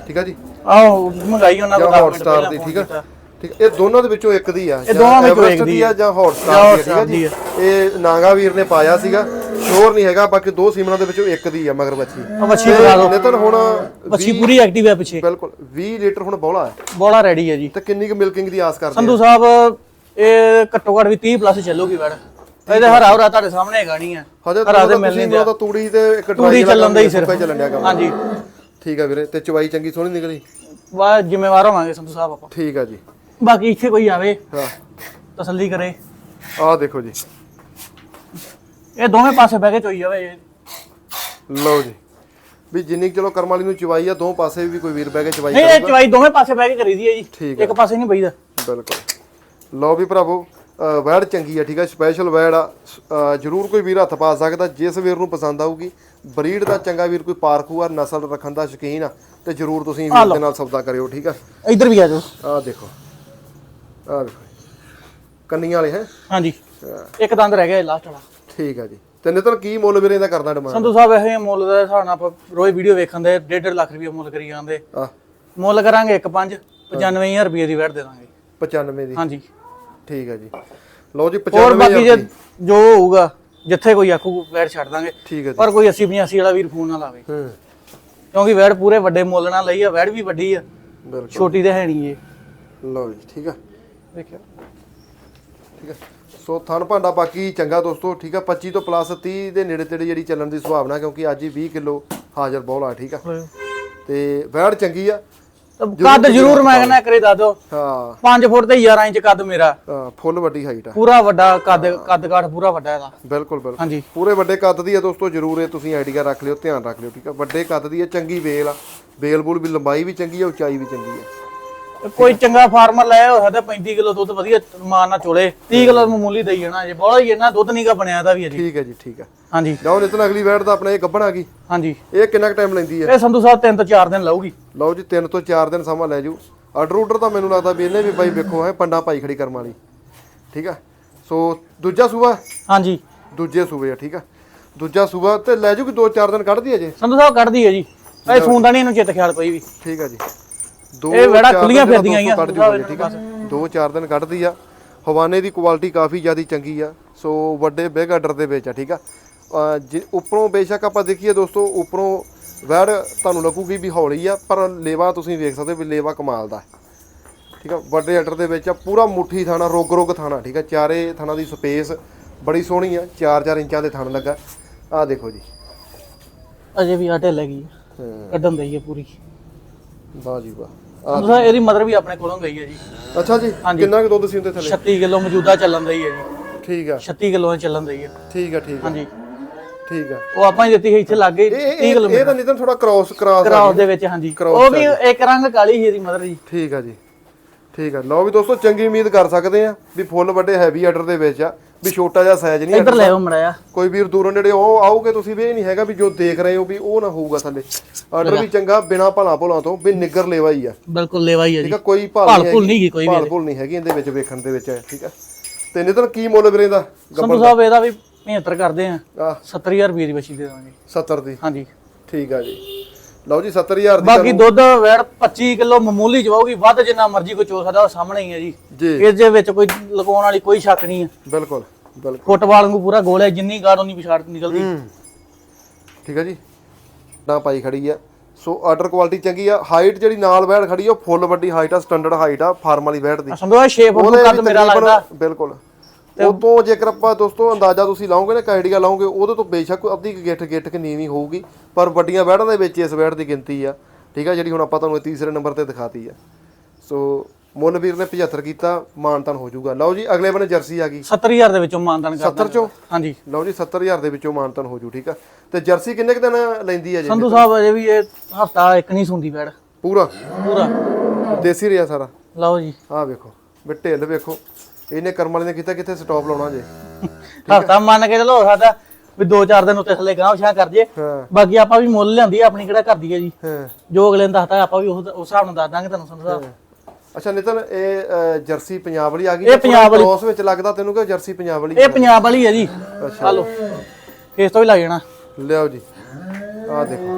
ਠੀਕ ਆ ਜੀ? ਆਹ ਮੰਗਾਈ ਉਹਨਾਂ ਕੋਲ ਹੌਟਸਟਾਰ ਦੀ ਠੀਕ ਆ? ਠੀਕ ਇਹ ਦੋਨੋਂ ਦੇ ਵਿੱਚੋਂ ਇੱਕ ਦੀ ਆ ਜਾਂ ਐਵਰੈਸਟ ਇੱਕ ਦੀ ਦੀ ਆ ਜਾਂ ਹੌਟਸਟਾਰ ਦੀ ਆ ਠੀਕ ਆ ਜੀ? ਇਹ ਨਾਗਾ ਵੀਰ ਨੇ ਪਾਇਆ ਸੀਗਾ ਸ਼ੋਰ ਨਹੀਂ ਹੈਗਾ ਬਾਕੀ ਦੋ ਸੀਮਨਾਂ ਦੇ ਵਿੱਚੋਂ ਇੱਕ ਦੀ ਆ ਮਗਰ ਬੱਚੀ ਆ ਮੱਛੀ ਬਣਾ ਲਓ। ਨਿਤਨ ਹੁਣ ਮੱਛੀ ਪੂਰੀ ਐਕਟਿਵ ਹੈ ਪਿੱਛੇ। ਬਿਲਕੁਲ 20 ਲੀਟਰ ਹੁਣ ਬੋਲਾ ਹੈ। ਬੋਲਾ ਰੈਡੀ ਹੈ ਜੀ। ਤੇ ਕਿੰਨੀ ਕੁ ਮਿਲਕਿੰਗ ਦੀ ਆਸ ਕਰਦੇ ਸੰਧੂ ਸਾਹਿਬ ਇਹ ਘੱਟੋ ਘੱਟ ਵੀ 30 ਪਲੱਸ ਚੱਲੂਗੀ ਵੜ। ਇਹਦੇ ਹਰਾ ਹਰਾ ਤੁਹਾਡੇ ਸਾਹਮਣੇ ਹੈਗਾ ਨਹੀਂ ਆ। ਹਜੇ ਹਰਾ ਤਾਂ ਤੁਸੀਂ ਉਹਦਾ ਤੂੜੀ ਤੇ ਇੱਕ ਤੂੜੀ ਚੱਲਣ ਦਾ ਹੀ ਸਿਰਫ। ਚੱਲਣ ਡਿਆ ਕੰਮ। ਹਾਂਜੀ। ਠੀਕ ਆ ਵੀਰੇ ਤੇ ਚਵਾਈ ਚੰਗੀ ਸੋਹਣੀ ਨਿਕਲੀ? ਵਾ ਜ਼ਿੰਮੇਵਾਰ ਹੋਵਾਂਗੇ ਸੰਧੂ ਸਾਹਿਬ ਆਪਾਂ। ਠੀਕ ਆ ਜੀ। ਬਾਕੀ ਇੱਥੇ ਕੋਈ ਆਵੇ ਹਾਂ। ਤਸੱਲੀ ਕਰੇ। ਆਹ ਦੇਖੋ ਜੀ। ਇਹ ਦੋਵੇਂ ਪਾਸੇ ਬਹਿ ਕੇ ਚੋਈ ਜਾਵੇ। ਲਓ ਜੀ। ਵੀ ਜਿੰਨੀ ਕੁ ਚਲੋ ਕਰਮ ਵਾਲੀ ਨੂੰ ਚਵਾਈ ਆ ਦੋ ਪਾਸੇ ਵੀ ਕੋਈ ਵੀਰ ਬਹਿ ਕੇ ਚਵਾਈ ਨਹੀਂ ਇਹ ਚਵਾਈ ਦੋਵੇਂ ਪਾਸੇ ਬਹਿ ਕੇ ਕਰੀਦੀ ਹੈ ਜੀ। ਠੀਕ ਇੱਕ ਪਾਸੇ ਨਹੀਂ ਬਈਦਾ। ਬਿਲਕੁਲ। ਲਓ ਵੀ ਭਰਾਵੋ ਵੈੜ ਚੰਗੀ ਆ ਠੀਕ ਆ? ਸਪੈਸ਼ਲ ਵੈੜ ਆ। ਜ਼ਰੂਰ ਕੋਈ ਵੀਰ ਹੱਥ ਪਾ ਸਕਦਾ ਜਿਸ ਵੀਰ ਨੂੰ ਪਸੰਦ ਆਊਗੀ। ਬਰੀਡ ਦਾ ਚੰਗਾ ਵੀਰ ਕੋਈ ਪਾਰਖੂ ਆ ਨਸਲ ਰੱਖਣ ਦਾ ਸ਼ੌਕੀਨ ਆ ਤੇ ਜ਼ਰੂਰ ਤੁਸੀਂ ਵੀਰ ਦੇ ਨਾਲ ਸੌਦਾ ਕਰਿਓ ਠੀਕ ਆ? ਇੱਧਰ ਵੀ ਆ ਜਾਓ। ਆਹ ਦੇਖੋ। ਆਹ ਦੇਖੋ। ਕੰਨੀਆਂ ਵਾਲੇ ਹੈ? ਹਾਂਜੀ। ਇੱਕ ਦੰਦ ਰਹਿ ਗਿਆ ਲਾਸਟ ਵਾਲਾ। ਠੀਕ ਆ ਜੀ। ਤੇ ਨਿਤਨ ਕੀ ਮੁੱਲ ਵੀਰੇ ਦਾ ਕਰਦਾ ਡਿਮਾਂਡ ਸੰਧੂ ਸਾਹਿਬ ਇਹ ਮੁੱਲ ਦਾ ਹਿਸਾਬ ਨਾਲ ਆਪਾਂ ਰੋਜ਼ ਵੀਡੀਓ ਵੇਖਣ ਦੇ 1.5 ਲੱਖ ਰੁਪਏ ਮੁੱਲ ਕਰੀ ਜਾਂਦੇ। ਆ। ਮੁੱਲ ਕਰਾਂਗੇ 1.5 95000 ਰੁਪਏ ਦੀ ਵੈਟ ਦੇ ਦਾਂਗੇ। 95 ਦੀ। ਹਾਂਜੀ। ਠੀਕ ਹੈ ਜੀ। ਲਓ ਜੀ ਹੋਰ 95 ਬਾਕੀ ਜੇ ਜੋ ਹੋਊਗਾ ਜਿੱਥੇ ਕੋਈ ਆਖੂ ਵੈਟ ਛੱਡ ਦਾਂਗੇ। ਠੀਕ ਹੈ ਪਰ ਕੋਈ 80 85 ਵਾਲਾ ਵੀਰ ਫੋਨ ਨਾ ਲਾਵੇ। ਹੂੰ। ਕਿਉਂਕਿ ਵੈਟ ਪੂਰੇ ਵੱਡੇ ਮੁੱਲ ਨਾਲ ਲਈ ਆ ਵੈਟ ਵੀ ਵੱਡੀ ਆ। ਬਿਲਕੁਲ। ਛੋਟੀ ਤੇ ਹੈ ਨਹੀਂ ਇਹ। ਲਓ ਜੀ ਠੀਕ ਆ। ਦੇਖਿਓ ਠੀਕ ਹੈ ਸੋ ਥਣ ਭਾਂਡਾ ਬਾਕੀ ਚੰਗਾ ਦੋਸਤੋ ਠੀਕ ਆ? 25 ਤੋਂ ਪਲੱਸ 30 ਦੇ ਨੇੜੇ ਤੇੜੇ ਜਿਹੜੀ ਚੱਲਣ ਦੀ ਸੁਭਾਵਨਾ ਕਿਉਂਕਿ ਅੱਜ ਹੀ 20 ਕਿਲੋ ਹਾਜ਼ਰ ਬੌਲਾ ਠੀਕ ਆ? ਤੇ ਵੈੜ ਚੰਗੀ ਆ। ਕੱਦ ਜ਼ਰੂਰ ਮੈਂ ਕਹਿੰਦਾ ਕਰੇ ਦੱਸ ਦਿਓ ਹਾਂ। 5 ਫੁੱਟ ਤੇ 11 ਇੰਚ ਕੱਦ ਮੇਰਾ। ਹਾਂ, ਫੁੱਲ ਵੱਡੀ ਹਾਈਟ ਆ। ਪੂਰਾ ਵੱਡਾ ਕੱਦ ਕੱਦ ਕਾਠ ਪੂਰਾ ਵੱਡਾ ਇਹਦਾ। ਬਿਲਕੁਲ ਬਿਲਕੁਲ। ਹਾਂਜੀ। ਪੂਰੇ ਵੱਡੇ ਕੱਦ ਦੀ ਆ ਦੋਸਤੋ ਜਰੂਰ ਇਹ ਤੁਸੀਂ ਆਈਡੀਆ ਰੱਖ ਲਿਓ ਧਿਆਨ ਰੱਖ ਲਿਓ ਠੀਕ ਆ? ਵੱਡੇ ਕੱਦ ਦੀ ਆ ਚੰਗੀ ਵੇਲ ਆ। ਵੇਲ ਬੂਲ ਵੀ ਲੰਬਾਈ ਵੀ ਚੰਗੀ ਆ ਉਚਾਈ ਵੀ ਚੰਗੀ ਆ। ਕੋਈ ਚੰਗਾ ਫਾਰਮਰ ਲੈ ਹੋ ਸਕਦਾ 35 ਕਿਲੋ ਦੁੱਧ ਵਧੀਆ ਮਾਨ ਨਾਲ ਚੋਲੇ। 30 ਕਿਲੋ ਮਾਮੂਲੀ ਦੇਈ ਜਾਣਾ ਜੇ ਬੋਲਾ ਹੀ ਇਹਨਾਂ ਦੁੱਧ ਨਹੀਂਗਾ ਬਣਿਆ ਦਾ ਵੀ ਅਜੇ। ਠੀਕ ਹੈ ਜੀ ਠੀਕ ਆ ਹਾਂਜੀ। ਲਓ ਨਿਤਨ ਅਗਲੀ ਵੈੜ ਦਾ ਆਪਣਾ ਇਹ ਗੱਭਣ ਆ ਗਈ। ਹਾਂਜੀ। ਇਹ ਕਿੰਨਾ ਕੁ ਟਾਈਮ ਲੈਂਦੀ ਆ ਇਹ ਸੰਧੂ ਸਾਹਿਬ 3 ਤੋਂ 4 ਦਿਨ ਲਾਊਗੀ। ਲਓ ਜੀ 3 ਤੋਂ 4 ਦਿਨ ਸਮਾਂ ਲੈ ਜੂ ਆਰਡਰ ਆਰਡਰ ਤਾਂ ਮੈਨੂੰ ਲੱਗਦਾ ਵੀ ਇਹਨੇ ਵੀ ਬਾਈ ਵੇਖੋ ਹੈ ਪੰਡਾ ਪਾਈ ਖੜੀ ਕਰਮ ਵਾਲੀ। ਠੀਕ ਆ ਸੋ ਦੂਜਾ ਸੂਬਾ? ਹਾਂਜੀ। ਦੂਜੇ ਸੂਬੇ ਆ ਠੀਕ ਆ ਦੂਜਾ ਸੂਬਾ ਤੇ ਲੈ ਜੂਗੀ 2-4 ਦਿਨ ਕੱਢਦੀ ਅਜੇ? ਸੰਧੂ ਸਾਹਿਬ ਕੱਢਦੀ ਹੈ ਜੀ। ਇਹ ਸੂੰਦਾ ਨਹੀਂ ਇਹਨੂੰ ਚਿੱਤ ਖਿਆਲ ਕੋਈ ਵੀ। ਠੀਕ ਆ ਜੀ। ਦੋ ਇਹ ਚਾਰ ਖੁੱਲੀਆਂ ਫਿਰਦੀਆਂ ਕੱਢ ਜੂਗੀ ਠੀਕ ਆ ਦੋ ਚਾਰ ਦਿਨ ਕੱਢਦੀ ਆ। ਹਵਾਨੇ ਦੀ ਕੁਆਲਿਟੀ ਕਾਫੀ ਜ਼ਿਆਦੀ ਚੰਗੀ ਆ। ਸੋ ਵੱਡੇ ਬਿਗ ਆਰਡਰ ਦੇ ਵਿੱਚ ਆ ਠੀਕ ਆ? ਜੇ ਉੱਪਰੋਂ ਬੇਸ਼ੱਕ ਆਪਾਂ ਦੇਖੀਏ ਦੋਸਤੋ ਉੱਪਰੋਂ ਵੈੜ ਤੁਹਾਨੂੰ ਲੱਗੂਗੀ ਵੀ ਹੌਲੀ ਆ ਪਰ ਲੇਵਾ ਤੁਸੀਂ ਵੇਖ ਸਕਦੇ ਵੀ ਲੇਵਾ ਕਮਾਲ ਦਾ। ਠੀਕ ਆ? ਵੱਡੇ ਆਰਡਰ ਦੇ ਵਿੱਚ ਆ ਪੂਰਾ ਮੁੱਠੀ ਥਾਣਾ ਰੋਗ ਰੋਗ ਥਾਣਾ ਠੀਕ ਆ? ਚਾਰੇ ਥਾਣਾ ਦੀ ਸਪੇਸ ਬੜੀ ਸੋਹਣੀ ਆ 4-4 ਇੰਚਾਂ ਦੇ ਥਣ ਲੱਗਾ। ਆ ਦੇਖੋ ਜੀ। ਅਜੇ ਵੀ ਆਟੇ ਲੱਗੀ ਕੱਢਣ ਦਈ ਹੈ। ਪੂਰੀ। ਵਾਹ ਜੀ ਵਾਹ। ਸਾਹਿਬ ਇਹਦੀ ਮਦਰ ਵੀ ਆਪਣੇ ਕੋਲੋਂ ਗਈ ਹੈ ਜੀ। ਅੱਛਾ ਜੀ ਹਾਂਜੀ। ਕਿੰਨਾ ਕੁ ਦੁੱਧ ਸੀ ਉਹਦੇ ਥੱਲੇ? 36 ਕਿਲੋ ਮੌਜੂਦਾ ਚੱਲਣ ਦਈ ਹੈ ਜੀ। ਠੀਕ ਆ। 36 ਕਿਲੋ ਚੱਲਣ ਦਈ ਹੈ ਠੀਕ ਆ ਠੀਕ ਆ। ਹਾਂਜੀ। ਠੀਕ ਆ। ਉਹ ਆਪਾਂ ਹੀ ਦਿੱਤੀ ਸੀ ਇੱਥੇ ਲੱਗੇ ਇਹ 30 ਇਹ- ਇਹ ਕਿਲੋ ਇਹ ਤਾਂ ਨਿਤਨ ਥੋੜਾ ਕ੍ਰਾਸ ਕ੍ਰਾਸ ਕਰਾਉ ਦੇ ਵਿੱਚ ਹਾਂਜੀ। Cross ਉਹ ਵੀ ਇੱਕ ਰੰਗ ਕਾਲੀ ਸੀ ਇਹਦੀ ਮਦਰ ਜੀ। ਠੀਕ ਆ ਜੀ। ਠੀਕ ਆ। ਲਓ ਵੀ ਦੋਸਤੋ ਚੰਗੀ ਉਮੀਦ ਕਰ ਸਕਦੇ ਆ ਵੀ ਫੁੱਲ ਵੱਡੇ ਹੈਵੀ ਆਰਡਰ ਦੇ ਵਿੱਚ ਆ। ਵੀ ਛੋਟਾ ਜਿਹਾ ਸਾਈਜ਼ ਨਹੀਂ ਇੱਧਰ ਲੈ ਉਹ ਮੜਾਇਆ ਕੋਈ ਵੀਰ ਦੂਰੋਂ ਨੇੜੇ ਉਹ ਆਓਗੇ ਤੁਸੀਂ ਵੀ ਇਹ ਨਹੀਂ ਹੈਗਾ ਵੀ ਜੋ ਦੇਖ ਰਹੇ ਹੋ ਵੀ ਉਹ ਨਾ ਹੋਊਗਾ ਥੱਲੇ। ਆਰਡਰ ਵੀ ਚੰਗਾ ਬਿਨਾ ਭਲਾ ਭੁਲਾ ਤੋਂ ਵੀ ਨਿੱਗਰ ਲੇਵਾ ਹੀ ਆ। ਬਿਲਕੁਲ ਲੈਵਾ ਹੀ ਹੈ ਠੀਕ ਆ ਕੋਈ ਭਾਲ ਭਾਲ ਨਹੀਂ ਭੁੱਲ ਨਹੀਂ ਗਈ ਕੋਈ ਵੀ ਭਾਲ ਭੁੱਲ ਨਹੀਂ ਹੈਗੀ ਇਹਦੇ ਵਿੱਚ ਵੇਖਣ ਦੇ ਵਿੱਚ ਠੀਕ ਆ। ਤੇ ਨਿਤਨ ਕੀ ਮੁੱਲ ਵੀਰੇ ਦਾ ਸੰਧੂ ਸਾਹਿਬ ਇਹਦਾ ਵੀ 75 ਕਰਦੇ ਆ। ਆ 70000 ਰੁਪਏ ਦੀ ਬੱਚੀ ਦੇ ਦਾਂਗੇ। 70 ਦੀ? ਹਾਂਜੀ। ਠੀਕ ਆ ਜੀ। ਲਓ ਜੀ 70000 ਦੀ ਬਾਕੀ ਦੁੱਧ ਵੈੜ 25 ਕਿਲੋ ਮਾਮੂਲੀ ਚਵਾਉਗੀ ਵੱਧ ਜਿੰਨਾ ਮਰਜ਼ੀ ਕੋਈ ਚੋ ਸਕਦਾ ਉਹ ਸਾਹਮਣੇ ਹੀ ਹੈ ਜੀ। ਇਸ ਦੇ ਵਿੱਚ ਕੋਈ ਲਗਾਉਣ ਵਾਲੀ ਕੋਈ ਸ਼ੱਕ ਨਹੀਂ ਹੈ ਬਿਲਕੁਲ ਬਿਲਕੁਲ। ਫੁੱਟਬਾਲ ਨੂੰ ਪੂਰਾ ਗੋਲ ਹੈ ਜਿੰਨੀ ਗਾੜ ਉਨੀ ਪਿਛਾੜ ਨਿਕਲਦੀ। ਹੂੰ। ਠੀਕ ਆ ਜੀ। ਨਾ ਪਾਈ ਖੜੀ ਆ। ਸੋ ਆਰਡਰ ਕੁਆਲਿਟੀ ਚੰਗੀ ਆ। ਹਾਈਟ ਜਿਹੜੀ ਨਾਲ ਬੈਠ ਖੜੀ ਆ ਉਹ ਫੁੱਲ ਵੱਡੀ ਹਾਈਟ ਆ ਸਟੈਂਡਰਡ ਹਾਈਟ ਆ ਫਾਰਮ ਵਾਲੀ ਬੈਠ ਦੀ। ਸਾਹਿਬ 6 ਫੁੱਟ ਕੱਦ ਮੇਰਾ ਲੱਗਦਾ। ਬਿਲਕੁਲ। ਉਹ ਤੋਂ ਜੇਕਰ ਆਪਾਂ ਦੋਸਤੋ ਅੰਦਾਜ਼ਾ ਤੁਸੀਂ ਲਾਓਗੇ ਨਾ ਕਾਈਡੀਆ ਲਾਓਗੇ ਉਹਦੇ ਤੋਂ ਬੇਸ਼ੱਕ ਅੱਧੀ ਗਿੱਠ ਗਿੱਠ ਕਿ ਨੀਵੀਂ ਹੋਊਗੀ ਪਰ ਵੱਡੀਆਂ ਬੈੜਾਂ ਦੇ ਵਿੱਚ ਇਸ ਬੈੜ ਦੀ ਗਿਣਤੀ ਆ। ਠੀਕ ਆ ਜਿਹੜੀ ਹੁਣ ਆਪਾਂ ਤੁਹਾਨੂੰ ਤੀਸਰੇ ਨੰਬਰ ਤੇ ਦਿਖਾਤੀ ਆ। ਸੋ ਮੁੱਲ ਵੀਰ ਨੇ 75 ਕੀਤਾ ਮਾਨਤਨ ਹੋ ਜਾਊਗਾ। ਲਓ ਜੀ ਅਗਲੇ ਬੰਨੇ ਜਰਸੀ ਆ ਗਈ। 70000 ਦੇ ਵਿੱਚੋਂ ਮਾਨਦਾਨ ਕਰਦਾ 70 ਚੋਂ? ਹਾਂਜੀ। ਲਓ ਜੀ 70000 ਦੇ ਵਿੱਚੋਂ ਮਾਨਤਨ ਹੋ ਜੂ ਠੀਕ ਆ। ਤੇ ਜਰਸੀ ਕਿੰਨੇ ਕੁ ਦਿਨ ਲੈਂਦੀ ਆ ਜੀ? ਸੰਧੂ ਸਾਹਿਬ ਅਜੇ ਵੀ ਇਹ ਹਫਤਾ ਇੱਕ ਨਹੀਂ ਸੁੰਦੀ ਵੈੜ ਪੂਰਾ? ਪੂਰਾ। ਦੇਸੀ ਰਿਆ ਸਾਰਾ? ਲਓ ਜੀ। ਆਹ ਵੇਖੋ ਵੀ ਢਿੱਲ ਵੇਖੋ। ਇਹਨੇ ਕਰਮ ਵਾਲੇ ਨੇ ਕੀਤਾ ਕਿੱਥੇ ਸਟਾਪ ਲਾਉਣਾ ਜੇ? ਹਫਤਾ ਮੰਨ ਕੇ ਚਲੋ ਹੋ ਸਕਦਾ ਵੀ 2-4 ਦਿਨ ਉੱਤੇ ਥੱਲੇ ਗਾਂਵ ਛਾਂ ਕਰ ਜੇ ਹਾਂ। ਬਾਕੀ ਆਪਾਂ ਵੀ ਮੁੱਲ ਲਿਆਂਦੀ ਆ, ਆਪਣੀ ਕਿਹੜਾ ਕਰਦੀ ਹੈ ਜੀ। ਹਾਂ। ਜੋ ਅਗਲੇ ਨੇ ਦੱਸਤਾ ਆਪਾਂ ਵੀ ਉਸ ਉਸ ਹਿਸਾਬ ਨਾਲ ਦੱਸ ਦਾਂਗੇ ਤੁਹਾਨੂੰ ਸਾਹਿਬ। ਅੱਛਾ ਨਿਤਨ ਇਹ ਅ, ਜਰਸੀ ਪੰਜਾਬ ਵਾਲੀ ਆ ਗਈ? ਇਹ ਪੰਜਾਬ ਵਾਲੀ। ਕ੍ਰੋਸ ਵਿੱਚ ਲੱਗਦਾ ਤੈਨੂੰ ਕਿ ਜਰਸੀ ਪੰਜਾਬ ਵਾਲੀ ਇਹ ਪੰਜਾਬ ਵਾਲੀ ਹੈ ਜੀ। ਆ ਲਓ। ਫੇਸ ਤੋਂ ਵੀ ਲੱਗ ਜਾਣਾ। ਲਿਆਓ ਜੀ। ਆਹ ਦੇਖੋ।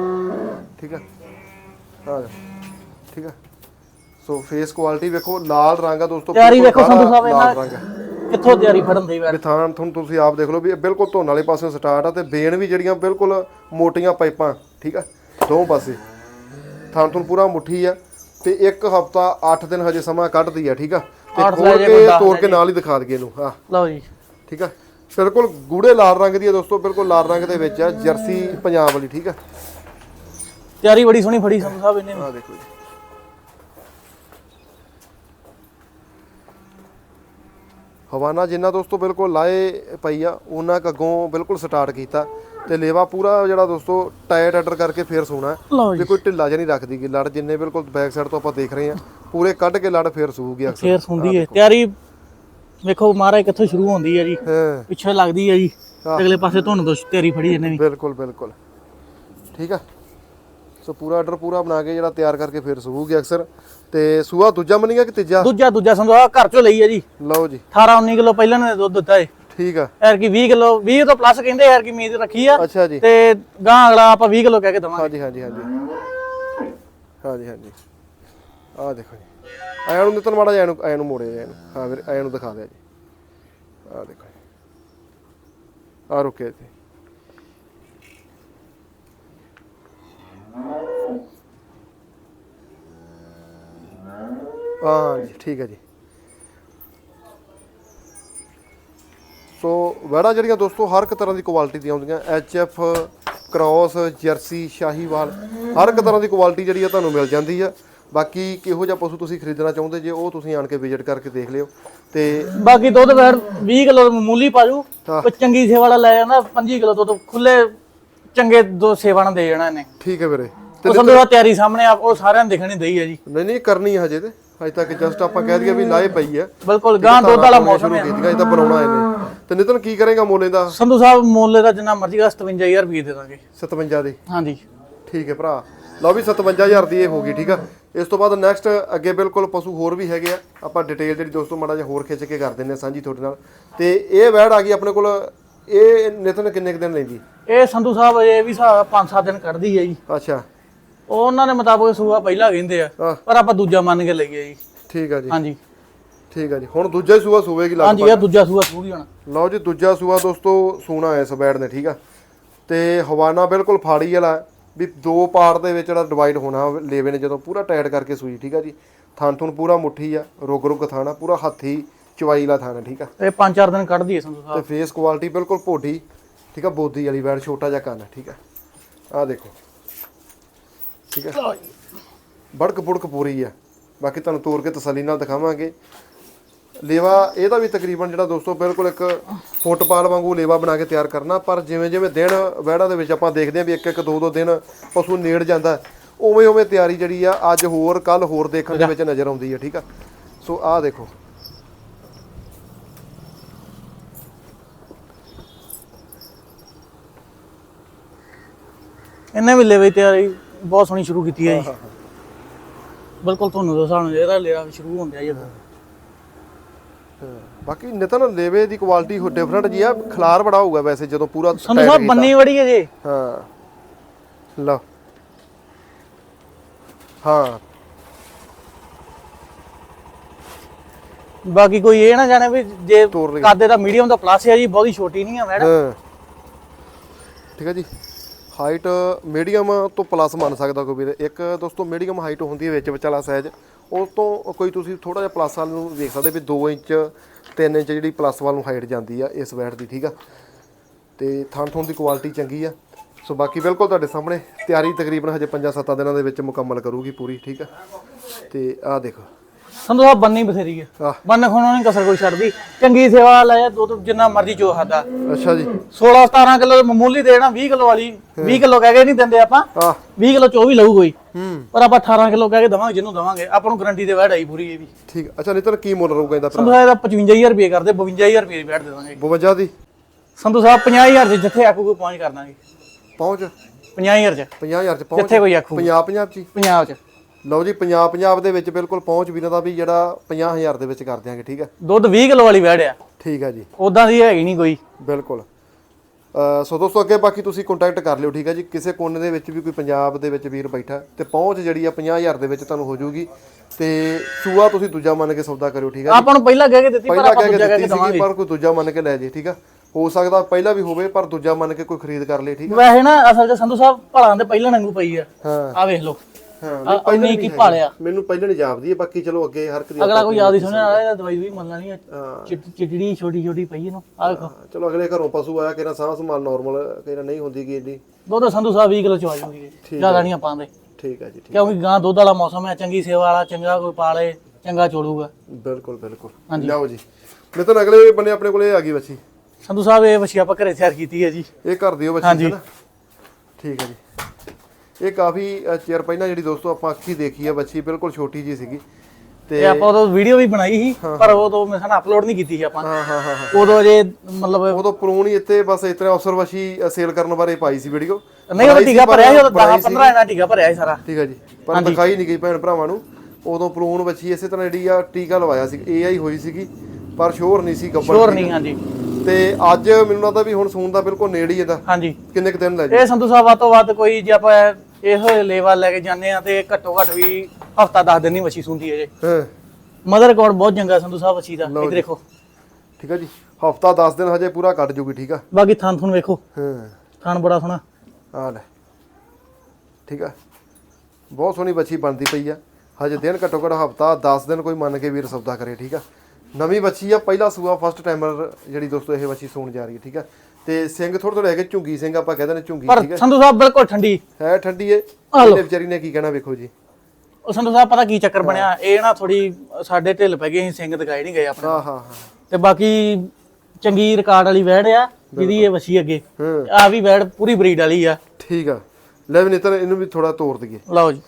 ਠੀਕ ਆ ਆ ਠੀਕ ਆ ਸੋ ਫੇਸ ਕੁਆਲਿਟੀ ਵੇਖੋ ਲਾਲ ਰੰਗ ਆ ਦੋਸਤੋ ਤਿਆਰੀ ਵੇਖੋ ਸੰਧੂ ਸਾਹਿਬ ਇਹਨਾਂ। ਕਿੱਥੋਂ ਤਿਆਰੀ ਫੜਨ ਦੀ ਵੈੜ ਵੀ ਥਾਂ ਤੁਹਾਨੂੰ ਤੁਸੀਂ ਆਪ ਦੇਖ ਲਓ ਵੀ ਇਹ ਬਿਲਕੁਲ ਧੁੰਨ ਵਾਲੇ ਪਾਸੇ ਸਟਾਰਟ ਆ ਤੇ ਬੇਨ ਵੀ ਜਿਹੜੀਆਂ ਬਿਲਕੁਲ ਮੋਟੀਆਂ ਪਾਈਪਾਂ ਠੀਕ ਆ? ਦੋ ਪਾਸੇ। ਥਾਂ ਤੁਹਾਨੂੰ ਪੂਰਾ ਮੁੱਠੀ ਆ ਤੇ ਇੱਕ ਹਫਤਾ 8 ਦਿਨ ਹਜੇ ਸਮਾਂ ਕੱਢਦੀ ਆ ਠੀਕ ਆ? ਤੇ ਖੋਲ ਕੇ ਤੋੜ ਕੇ ਨਾਲ ਹੀ ਦਿਖਾ ਦਈਏ ਇਹਨੂੰ ਹਾਂ। ਲਓ ਜੀ। ਠੀਕ ਆ? ਬਿਲਕੁਲ ਗੂੜੇ ਲਾਲ ਰੰਗ ਦੀ ਆ ਦੋਸਤੋ ਬਿਲਕੁਲ ਲਾਲ ਰੰਗ ਦੇ ਵਿੱਚ ਆ ਜਰਸੀ ਪੰਜਾਬ ਵਾਲੀ ਠੀਕ ਆ? ਤਿਆਰੀ ਬੜੀ ਸੋਹਣੀ ਫੜੀ ਸੰਧੂ ਸਾਹਿਬ ਇਹਨੇ। ਆ ਦੇਖੋ ਜੀ। ਹਵਾਨਾ ਜਿੰਨਾ ਦੋਸਤੋ ਬਿਲਕੁਲ ਲਾਏ ਪਈ ਆ ਉਹਨਾਂ ਕੁ ਅੱਗੋਂ ਬਿਲਕੁਲ ਸਟਾਰਟ ਕੀਤਾ ਤੇ ਲੇਵਾ ਪੂਰਾ ਜਿਹੜਾ ਦੋਸਤੋ ਟਾਇਰ ਆਰਡਰ ਕਰਕੇ ਫੇਰ ਸੋਣਾ। ਵੀ ਕੋਈ ਢਿੱਲਾ ਜਿਹਾ ਨਹੀਂ ਰੱਖਦੀ ਗੀ ਲੜ ਜਿੰਨੇ ਬਿਲਕੁਲ ਬੈਕ ਸਾਈਡ ਤੋਂ ਆਪਾਂ ਦੇਖ ਰਹੇ ਆ ਪੂਰੇ ਕੱਢ ਕੇ ਲੜ ਫੇਰ ਸੂਗੀ ਅਕਸਰ। ਫੇਰ ਸੁੰਦੀ ਹੈ ਤਿਆਰੀ ਵੇਖੋ ਮਹਾਰਾਜ ਕਿੱਥੋਂ ਸ਼ੁਰੂ ਹੁੰਦੀ ਹੈ ਜੀ। ਪਿੱਛੇ ਲੱਗਦੀ ਹੈ ਜੀ। ਅਗਲੇ ਪਾਸੇ ਤੁਹਾਨੂੰ ਤੋਂ ਤਿਆਰੀ ਫੜੀ ਇਹਨੇ ਵੀ ਬਿਲਕੁਲ ਬਿਲਕੁਲ। ਠੀਕ ਆ। ਸੋ ਪੂਰਾ ਆਰਡਰ ਪੂਰਾ ਬਣਾ ਕੇ ਜਿਹੜਾ ਤਿਆਰ ਕਰਕੇ ਫੇਰ ਸੂਗੀ ਅਕਸਰ। ਤੇ ਸੂਆ ਦੂਜਾ ਮੰਨੀਗਾ ਕਿ ਤੀਜਾ? ਦੂਜਾ ਦੂਜਾ ਸਾਹਿਬ ਘਰ ਚੋਂ ਲਈ ਹੈ ਜੀ। ਲਓ ਜੀ। 18 19 ਕਿਲੋ ਪਹਿਲਾਂ ਨੇ ਦੁੱਧ ਦਿੱਤਾ ਹੈ ਠੀਕ ਆ। ਯਾਰ ਕੀ 20 ਕਿਲੋ 20 ਤੋਂ ਪਲੱਸ ਕਹਿੰਦੇ ਯਾਰ ਕੀ ਉਮੀਦ ਰੱਖੀ ਆ। ਅੱਛਾ ਜੀ। ਤੇ ਗਾਂ ਅਗਲਾ ਆਪਾਂ 20 ਕਿਲੋ ਕਹਿ ਕੇ ਦਵਾਂਗੇ। ਹਾਂਜੀ ਹਾਂਜੀ ਹਾਂਜੀ। ਹਾਂਜੀ ਹਾਂਜੀ। ਆਹ ਦੇਖੋ ਜੀ। ਆਇਆ ਨੂੰ ਨਿਤਨ ਮਾੜਾ ਜਿਹਾ ਇਹਨੂੰ ਆਇਆ ਨੂੰ ਮੋੜੇ ਜਾ ਇਹਨੂੰ। ਹਾਂ ਵੀਰ ਆਇਆ ਨੂੰ ਦਿਖਾ ਦਿਆ ਜੀ। ਆਹ ਦੇਖੋ ਜੀ। ਆ ਰੁਕੇ ਜੀ ਹਾਂ ਜੀ ਠੀਕ ਹੈ ਜੀ। ਸੋ ਵੜਾ ਜਿਹੜੀਆਂ ਦੋਸਤੋ ਹਰ ਇੱਕ ਤਰ੍ਹਾਂ ਦੀ ਕੁਆਲਿਟੀ ਦੀਆਂ ਆਉਂਦੀਆਂ H F cross Jersey Sahiwal ਹਰ ਇੱਕ ਤਰ੍ਹਾਂ ਦੀ ਕੁਆਲਿਟੀ ਜਿਹੜੀ ਆ ਤੁਹਾਨੂੰ ਮਿਲ ਜਾਂਦੀ ਆ। ਬਾਕੀ ਕਿਹੋ ਜਿਹਾ ਪਸ਼ੂ ਤੁਸੀਂ ਖਰੀਦਣਾ ਚਾਹੁੰਦੇ ਜੇ ਉਹ ਤੁਸੀਂ ਆਣ ਕੇ ਵਿਜ਼ਿਟ ਕਰਕੇ ਦੇਖ ਲਿਓ। ਤੇ ਬਾਕੀ ਦੁੱਧ ਵੈੜ 20 ਕਿਲੋ ਮਾਮੂਲੀ ਪਾਜੂ ਚੰਗੀ ਸੇਵਾ ਵਾਲਾ ਲੈ ਜਾਂਦਾ 25 ਕਿਲੋ ਦੁੱਧ ਖੁੱਲੇ ਚੰਗੇ ਦੋ ਸੇਵਾ ਨਾਲ ਦੇ ਜਾਣਾ ਇਹਨੇ। ਠੀਕ ਹੈ ਵੀਰੇ। ਉਹ ਸੰਧੂ ਸਾਹਿਬ ਤਿਆਰੀ ਸਾਹਮਣੇ ਆ ਉਹ ਸਾਰਿਆਂ ਨੂੰ ਦਿਖਣੀ ਦਈ ਹੈ ਜੀ। ਨਹੀਂ ਨਹੀਂ ਕਰਨੀ ਆ ਹਜੇ ਤੇ। ਹਜੇ ਤੱਕ ਜਸਟ ਆਪਾਂ ਕਹਿ ਦਈਏ ਵੀ ਲਾਏ ਪਈ ਆ ਬਿਲਕੁਲ ਗਾਂ ਦੁੱਧ ਵਾਲਾ ਮੌਸਮ ਹੈ। ਇਹ ਤਾਂ ਬਣਾਉਣਾ ਇਹਨੇ। ਤੇ ਨਿਤਨ ਕੀ ਕਰੇਗਾ ਮੋਲੇ ਦਾ? ਸੰਧੂ ਸਾਹਿਬ ਮੁੱਲ ਦਾ ਜਿੰਨਾ ਮਰਜ਼ੀ ਦਾ 57000 ਰੁਪਏ ਦੇ ਦਾਂਗੇ। 57 ਦੇ। ਹਾਂਜੀ। ਠੀਕ ਹੈ ਭਰਾ। ਲਓ ਵੀ 57000 ਦੀ ਇਹ ਹੋ ਗਈ ਠੀਕ ਆ। ਇਸ ਤੋਂ ਬਾਅਦ ਨੈਕਸਟ ਅੱਗੇ ਬਿਲਕੁਲ ਪਸ਼ੂ ਹੋਰ ਵੀ ਹੈਗੇ ਆ। ਆਪਾਂ ਡਿਟੇਲ ਜਿਹੜੀ ਦੋਸਤੋ ਮਾੜਾ ਜਿਹਾ ਹੋਰ ਖਿੱਚ ਕੇ ਕਰ ਦਿੰਨੇ ਆ ਸਾਂਝੀ ਤੁਹਾਡੇ ਨਾਲ। ਤੇ ਇਹ ਵੈੜ ਆ ਗਈ ਆਪਣੇ ਕੋਲ ਇਹ ਨਿਤਨ ਕਿੰਨੇ ਕੁ ਦਿਨ ਲੈਂਦੀ? ਇਹ ਸੰਧੂ ਸਾਹਿਬ ਇਹ ਵੀ ਹਿਸਾਬ 5-7 ਦਿਨ ਕੱਢਦੀ ਹੈ ਜੀ। ਅੱਛਾ। ਉਹ ਉਹਨਾਂ ਦੇ ਮੁਤਾਬਕ ਸੂਆ ਪਹਿਲਾਂ ਕਹਿੰਦੇ ਆ। ਪਰ ਆਪਾਂ ਦੂਜਾ ਮੰਨ ਕੇ ਲਈਏ ਜੀ। ਠੀਕ ਆ ਜੀ। ਹਾਂਜੀ। ਠੀਕ ਆ ਜੀ। ਹੁਣ ਦੂਜਾ ਹੀ ਸੂਆ ਸੂਵੇਗੀ ਲੱਗ ਹਾਂਜੀ ਇਹ ਦੂਜਾ ਸੂਆ ਸੂਗੀ ਹੁਣ। ਲਓ ਜੀ ਦੂਜਾ ਸੂਆ ਦੋਸਤੋ ਸੂਣਾ ਇਸ ਵੈੜ ਨੇ ਠੀਕ ਆ। ਤੇ ਹਵਾਨਾ ਬਿਲਕੁਲ ਫਾੜੀ ਵਾਲਾ ਵੀ ਦੋ ਪਾਰਟ ਦੇ ਵਿੱਚ ਜਿਹੜਾ ਡਿਵਾਈਡ ਹੋਣਾ ਲੇਵੇ ਨੇ ਜਦੋਂ ਪੂਰਾ ਟਾਈਟ ਕਰਕੇ ਸੂਈ ਠੀਕ ਆ ਜੀ। ਥਣ ਥੁਣ ਪੂਰਾ ਮੁੱਠੀ ਆ ਰੁਗ ਰੁਗ ਥਾਣਾ ਪੂਰਾ ਹੱਥੀ ਚਵਾਈ ਲਾ ਥਾਣਾ ਠੀਕ ਆ? ਇਹ ਪੰਜ ਚਾਰ ਦਿਨ ਕੱਢਦੀ ਹੈ ਸੰਧੂ ਤੇ ਸਾਹਿਬ। ਫੇਸ ਕੁਆਲਿਟੀ ਬਿਲਕੁਲ ਭੋਡੀ ਠੀਕ ਆ ਬੋਦੀ ਵਾਲੀ ਵੈੜ ਛੋਟਾ ਜਿਹਾ ਕੰਨ ਠੀਕ ਆ? ਆ ਦੇਖੋ ਠੀਕ ਆ? ਬੜਕ ਬੁੜਕ ਪੂਰੀ ਆ। ਬਾਕੀ ਤੁਹਾਨੂੰ ਤੋੜ ਕੇ ਤਸੱਲੀ ਨਾਲ ਦਿਖਾਵਾਂਗੇ। ਲੇਵਾ ਇਹਦਾ ਵੀ ਤਕਰੀਬਨ ਜਿਹੜਾ ਦੋਸਤੋ ਬਿਲਕੁਲ ਇੱਕ ਫੁੱਟਬਾਲ ਵਾਂਗੂ ਲੇਵਾ ਬਣਾ ਕੇ ਤਿਆਰ ਕਰਨਾ ਪਰ ਜਿਵੇਂ ਜਿਵੇਂ ਦਿਨ ਵਹਿੜਾਂ ਦੇ ਵਿੱਚ ਆਪਾਂ ਦੇਖਦੇ ਹਾਂ ਵੀ ਇੱਕ ਇੱਕ ਦੋ ਦੋ ਦਿਨ ਪਸ਼ੂ ਨੇੜ ਜਾਂਦਾ ਉਵੇਂ ਉਵੇਂ ਤਿਆਰੀ ਜਿਹੜੀ ਆ ਅੱਜ ਹੋਰ ਕੱਲ ਹੋਰ ਦੇਖਣ ਦੇ ਵਿੱਚ ਨਜ਼ਰ ਆਉਂਦੀ ਹੈ ਠੀਕ ਆ? ਸੋ ਆਹ ਦੇਖੋ ਇਹਨੇ ਵੀ ਲੈਵੇ ਤਿਆਰੀ ਬਹੁਤ ਸੋਹਣੀ ਸ਼ੁਰੂ ਕੀਤੀ ਹੈ ਜੀ। ਬਿਲਕੁਲ ਤੁਹਾਨੂੰ ਦੱਸਾਂ ਇਹਦਾ ਲੇਰਾ ਵੀ ਸ਼ੁਰੂ ਹੁੰਦਾ ਜੀ ਬਾਕੀ ਨਿਤਨ ਲੇਵੇ ਦੀ ਕੁਆਲਿਟੀ ਹੋ ਡਿਫਰੈਂਟ ਜੀ ਆ। ਖਲਾਰ ਬੜਾ ਹੋਊਗਾ ਵੈਸੇ ਜਦੋਂ ਪੂਰਾ ਸਾਹਿਬ ਕੀਤਾ। ਬੰਨੀ ਵੜੀ ਹੈ ਜੀ। ਹਾਂ। ਲਓ। ਹਾਂ। ਬਾਕੀ ਕੋਈ ਇਹ ਨਾ ਜਾਣੇ ਵੀ ਜੇ। ਕਾਦੇ ਦਾ ਮੀਡੀਅਮ ਦਾ ਪਲੱਸ ਹੈ ਜੀ ਬਹੁਤੀ ਛੋਟੀ ਨਹੀਂ ਹੈ ਮੈਡਮ। ਠੀਕ ਹੈ ਜੀ। ਹਾਈਟ ਮੀਡੀਅਮ ਤੋਂ ਪਲੱਸ ਮੰਨ ਸਕਦਾ ਕੋਈ ਵੀਰ ਇੱਕ ਦੋਸਤੋ ਮੀਡੀਅਮ ਹਾਈਟ ਹੁੰਦੀ ਹੈ ਵਿੱਚ ਵਿਚਾਲਾ ਸਾਈਜ਼ ਉਸ ਤੋਂ ਕੋਈ ਤੁਸੀਂ ਥੋੜਾ ਜਿਹਾ ਪਲੱਸ ਵੱਲ ਨੂੰ ਦੇਖ ਸਕਦੇ ਵੀ 2 ਇੰਚ 3 ਇੰਚ ਜਿਹੜੀ ਪਲੱਸ ਵੱਲ ਨੂੰ ਹਾਈਟ ਜਾਂਦੀ ਆ ਇਸ ਵੈਟ ਦੀ, ਠੀਕ ਆ? ਤੇ ਥਣ ਥਣ ਦੀ ਕੁਆਲਿਟੀ ਚੰਗੀ ਆ। ਸੋ ਬਾਕੀ ਬਿਲਕੁਲ ਤੁਹਾਡੇ ਸਾਹਮਣੇ ਤਿਆਰੀ ਤਕਰੀਬਨ ਹਜੇ 5-7 ਦਿਨਾਂ ਦੇ ਵਿੱਚ ਮੁਕੰਮਲ ਕਰੂਗੀ ਪੂਰੀ, ਠੀਕ ਆ? ਤੇ ਆਹ ਦੇਖੋ। ਸੰਧੂ ਸਾਹਿਬ ਬੰਨੀ ਬਥੇਰੀ ਆਹ। ਬੰਨ ਖੋਣੋਂ ਨਹੀਂ ਕਸਰ ਕੋਈ ਛੱਡਦੀ। ਚੰਗੀ ਸੇਵਾ ਲੈ ਦੁੱਧ ਜਿੰਨਾ ਮਰਜ਼ੀ ਚੋ ਖਾਦਾ ਅੱਛਾ ਜੀ। 16 17 ਕਿਲੋ ਮਾਮੂਲੀ ਦੇਣਾ 20 ਕਿਲੋ ਵਾਲੀ 20 ਕਿਲੋ ਕਹਿ ਕੇ ਨਹੀਂ ਦਿੰਦੇ ਆਪਾਂ। ਆਹ। 20 ਕਿਲੋ ਚੋ ਵੀ ਲਊ ਕੋਈ। ਪਰ ਆਪਾਂ 18 ਕਿਲੋ ਕਹਿ ਕੇ ਦਵਾਂਗੇ ਜਿਹਨੂੰ ਦਵਾਂਗੇ। ਆਪਾਂ ਨੂੰ ਗਰੰਟੀ ਦੇ ਆਈ ਪੂਰੀ ਇਹ ਵੀ। ਠੀਕ। ਅੱਛਾ ਨਿਤਨ ਕੀ ਮੁੱਲ ਰਹੂਗਾ ਇਹਦਾ ਸੰਧੂ ਸਾਹਿਬ ਦਾ 55000 ਰੁਪਏ ਕਰਦੇ 52000 ਰੁਪਏ ਦੀ ਦੇ ਦਾਂਗੇ 52 ਦੀ? ਸੰਧੂ ਸਾਹਿਬ 50000 ਦੇ ਜਿੱਥੇ ਆਖੂਗੇ ਪਹੁੰਚ ਕਰ ਦਾਂਗੇ। ਪਹੁੰਚ। 50000 ਚ। 50000 ਚ ਪਹੁੰਚ। ਜਿੱਥੇ ਕੋਈ ਆਖੂ। ਪੰਜਾਬ ਪੰਜਾਬ ਚ ਹੀ? ਪੰਜਾਬ ਚ। ਲਓ ਜੀ ਪੰਜਾਬ ਪੰਜਾਬ ਦੇ ਵਿੱਚ ਬਿਲਕੁਲ ਪਹੁੰਚ ਵੀਰਾਂ ਦਾ ਵੀ ਜਿਹੜਾ 50000 ਦੇ ਵਿੱਚ ਕਰ ਦਿਆਂਗੇ ਠੀਕ ਹੈ? ਦੁੱਧ 20 ਕਿਲੋ ਵਾਲੀ ਵੈੜ ਆ ਠੀਕ ਹੈ ਜੀ। ਉਦਾਂ ਦੀ ਹੈਗੀ ਨਹੀਂ ਕੋਈ। ਬਿਲਕੁਲ। ਸੋ ਦੋਸਤੋ ਅੱਗੇ ਬਾਕੀ ਤੁਸੀਂ ਕੰਟੈਕਟ ਕਰ ਲਿਓ ਠੀਕ ਹੈ ਜੀ? ਕਿਸੇ ਕੋਨੇ ਦੇ ਵਿੱਚ ਵੀ ਕੋਈ ਪੰਜਾਬ ਦੇ ਵਿੱਚ ਵੀਰ ਬੈਠਾ ਤੇ ਪਹੁੰਚ ਜਿਹੜੀ ਆ 50000 ਦੇ ਵਿੱਚ ਤੁਹਾਨੂੰ ਹੋ ਜਾਊਗੀ। ਤੇ ਸੂਆ ਤੁਸੀਂ ਦੂਜਾ ਮੰਨ ਕੇ ਸੌਦਾ ਕਰਿਓ ਠੀਕ ਹੈ ਆਪਾਂ ਨੂੰ ਪਹਿਲਾਂ ਕਹਿ ਕੇ ਦਿੱਤੀ ਪਰ ਆਪਾਂ ਦੂਜਾ ਕਹਿ ਕੇ ਦਵਾਂਗੇ। ਪਰ ਕੋਈ ਦੂਜਾ ਮੰਨ ਕੇ ਲੈ ਜੇ ਠੀਕ ਆ ਹੋ ਸਕਦਾ ਪਹਿਲਾਂ ਵੀ ਹੋਵੇ ਪਰ ਦੂਜਾ ਮੰਨ ਕੇ ਕੋਈ ਖਰੀਦ ਕਰ ਲੇ ਠੀਕ ਵੈਸੇ ਨਾ ਅਸਲ 'ਚ ਸੰਧੂ ਸਾਹਿਬ ਭਲਾਂ ਦੇ ਪਹਿਲਾਂ ਵਾਂਗੂ ਪਈ ਆ। ਆ ਵੇਖ ਲਓ। ਹਾਂ ਉਨੀ ਕੀ ਭਾਲਿਆ। ਮੈਨੂੰ ਪਹਿਲਾਂ ਨਹੀਂ ਜਾਪਦੀ ਹੈ ਬਾਕੀ ਚਲੋ ਅੱਗੇ ਹਰ ਇੱਕ ਦੀ ਅਗਲਾ ਕੋਈ ਯਾਦ ਹੀ ਸੁਣਿਆ ਆ ਦਵਾਈ ਵੀ ਮੰਨ ਲੈਣੀ ਆ। ਹਾਂ। ਚਿੱਟ- ਚਿੱਟੜੀ ਛੋਟੀ ਛੋਟੀ ਪਈ ਇਹਨੂੰ ਆ ਹਾਂ, ਚਲੋ ਅਗਲੇ ਘਰੋਂ ਪਸ਼ੂ ਆਇਆ ਕਿਹਨਾਂ ਸਾਹ ਸੰਭਾਲ ਨਾਰਮਲ ਕਿਹਨਾਂ ਨਹੀਂ ਹੁੰਦੀ ਗੀ ਏਡੀ ਦੁੱਧ ਸੰਧੂ ਸਾਹਿਬ 20 ਕਿਲੋ ਚ ਆ ਜ਼ਿਆਦਾ ਨਹੀਂ ਪਾਉਂਦੇ ਠੀਕ ਹੈ ਜੀ ਠੀਕ ਕਿਉਂਕਿ ਗਾਂ ਦੁੱਧ ਵਾਲਾ ਮੌਸਮ ਹੈ ਚੰਗੀ ਸੇਵਾ ਵਾਲਾ ਚੰਗਾ ਕੋਈ ਪਾਲੇ ਚੰਗਾ ਚੋਲੂਗਾ। ਬਿਲਕੁਲ ਬਿਲਕੁਲ। ਲਓ ਜੀ। ਮਿੱਤਰ ਅਗਲੇ ਬੰਨੇ ਆਪਣੇ ਕੋਲੇ ਆ ਗਈ ਬੱਚੀ। ਸੰਧੂ ਸਾਹਿਬ ਇਹ ਵਛੀ ਆਪਾਂ ਘਰੇ ਤਿਆਰ ਕੀਤੀ ਹੈ ਜੀ। ਇਹ ਘਰ ਦੀ ਉਹ ਬੱਚੀ ਹਾਂਜੀ। ਹੈ ਨਾ? ਠੀਕ ਹੈ ਜੀ। ਇਹ ਕਾਫੀ ਚਿਰ ਪਹਿਲਾਂ ਜਿਹੜੀ ਦੋਸਤੋ ਆਪਾਂ ਅੱਖੀ ਦੇਖੀ ਆ ਬੱਚੀ ਬਿਲਕੁਲ ਛੋਟੀ ਜੀ ਸੀਗੀ। ਤੇ ਆਪਾਂ ਉਦੋਂ ਵੀਡੀਓ ਵੀ ਬਣਾਈ ਸੀ ਪਰ ਉਹ ਤੋਂ ਮੈਂ ਸਾਨੂੰ ਅਪਲੋਡ ਨਹੀਂ ਕੀਤੀ ਸੀ ਆਪਾਂ। ਹਾਂ ਹਾਂ ਹਾਂ ਹਾਂ। ਉਦੋਂ ਜੇ ਮਤਲਬ ਉਦੋਂ ਪ੍ਰੂਨ ਹੀ ਇੱਥੇ ਬਸ ਇਤਨੇ ਅਫਸਰ ਵਸ਼ੀ ਸੇਲ ਕਰਨ ਬਾਰੇ ਪਾਈ ਸੀ ਵੀਡੀਓ ਨਹੀਂ ਉਹ ਟੀਕਾ ਭਰਿਆ ਸੀ ਉਦੋਂ 10 15 ਇਹਨਾਂ ਟੀਕਾ ਭਰਿਆ ਸੀ ਸਾਰਾ। ਠੀਕ ਹੈ ਜੀ। ਪਰ ਦਿਖਾਈ ਨਹੀਂ ਗਈ ਭੈਣ ਭਰਾਵਾਂ ਨੂੰ। ਉਦੋਂ ਪ੍ਰੂਨ ਬੱਚੀ ਇਸੇ ਤਰ੍ਹਾਂ ਜਿਹੜੀ ਆ ਟੀਕਾ ਲਵਾਇਆ ਸੀ ਏਆਈ ਹੋਈ ਸੀਗੀ ਪਰ ਸ਼ੋਰ ਨਹੀਂ ਸੀ ਗੱਬੜ ਸ਼ੋਰ ਨਹੀਂ ਹਾਂਜੀ। ਤੇ ਅੱਜ ਮੈਨੂੰ ਲੱਗਦਾ ਵੀ ਹੁਣ ਸੂਨ ਦਾ ਬਿਲਕੁਲ ਨੇੜੇ ਹੀ ਇਹਦਾ। ਹਾਂਜੀ। ਕਿੰਨੇ ਕੁ ਦਿਨ ਲੈ ਜੀ ਇਹ ਸੰਧੂ ਸਾਹਿਬ ਤੋਂ ਵੱਧ ਕੋਈ ਜੇ ਆਪਾਂ ਇਹੋ ਲੇਵਾ ਲੈ ਕੇ ਜਾਂਦੇ ਆ ਤੇ ਘੱਟੋ ਘੱਟ ਵੀ ਹਫਤਾ 10 ਦਿਨ ਹੀ ਮੱਛੀ ਸੁੰਦੀ ਹੈ ਜੇ। ਹਾਂ। ਮਦਰ ਰਿਕਾਰਡ ਬਹੁਤ ਚੰਗਾ ਸੰਧੂ ਸਾਹਿਬ ਮੱਛੀ ਦਾ ਇੱਧਰ ਦੇਖੋ। ਠੀਕ ਹੈ ਜੀ। ਹਫਤਾ 10 ਦਿਨ ਹਜੇ ਪੂਰਾ ਕੱਟ ਜੂਗੀ ਠੀਕ ਆ? ਬਾਕੀ ਥਣ ਥਣ ਵੇਖੋ। ਹਾਂ। ਥਣ ਬੜਾ ਸੋਹਣਾ। ਆ ਲੈ। ਠੀਕ ਆ। ਬਹੁਤ ਸੋਹਣੀ ਬੱਚੀ ਬਣਦੀ ਪਈ ਆ। ਹਜੇ ਦਿਨ ਘੱਟੋ ਘੱਟ ਹਫਤਾ 10 ਦਿਨ ਕੋਈ ਮੰਨ ਕੇ ਵੀਰ ਸੌਦਾ ਕਰੇ ਠੀਕ ਆ? ਨਵੀਂ ਬੱਚੀ ਆ ਪਹਿਲਾ ਸੂਆ ਫਸਟ ਟਾਈਮਰ ਜਿਹੜੀ ਦੋਸਤੋ ਇਹ ਬੱਚੀ ਸੂਣ ਜਾ ਰਹੀ ਹੈ ਠੀਕ ਆ? ਤੇ ਸਿੰਘ ਥੋੜਾ ਥੋੜਾ ਹੈਗੇ ਝੁੰਗੀ ਸਿੰਘ ਆਪਾਂ ਕਹਿੰਦੇ ਨੇ ਝੁੰਗੀ ਪਰ ਠੀਕ ਸੰਧੂ ਸਾਹਿਬ ਬਿਲਕੁਲ ਠੰਡੀ। ਹੈ ਹੈ ਠੰਡੀ ਏ। ਆ ਲਓ। ਇਹਨੇ ਵਿਚਾਰੀ ਨੇ ਕੀ ਕਹਿਣਾ ਵੇਖੋ ਜੀ। ਉਹ ਸੰਧੂ ਸਾਹਿਬ ਪਤਾ ਕੀ ਚੱਕਰ ਬਣਿਆ ਇਹ ਨਾ ਥੋੜੀ ਸਾਡੇ ਢਿੱਲ ਪੈ ਗਈ ਅਸੀਂ ਸਿੰਘ ਦਿਖਾਈ ਨਹੀਂ ਗਏ ਆਪਣੇ। ਹਾਂ ਹਾਂ ਹਾਂ। ਤੇ ਬਾਕੀ ਚੰਗੀ ਰਿਕਾਰਡ ਵਾਲੀ ਵੈੜ ਆ ਜਿਹਦੀ ਇਹ ਵਸੀ ਅੱਗੇ। ਹਾਂ। ਆ ਵੀ ਵੈੜ ਪੂਰੀ ਬਰੀਡ ਵਾਲੀ ਆ। ਠੀਕ ਆ। ਲੈ ਵੀ ਨਿਤਨ ਇਹਨੂੰ ਵੀ ਥੋੜਾ ਤੋੜ ਦਈਏ। ਲਓ ਜੀ।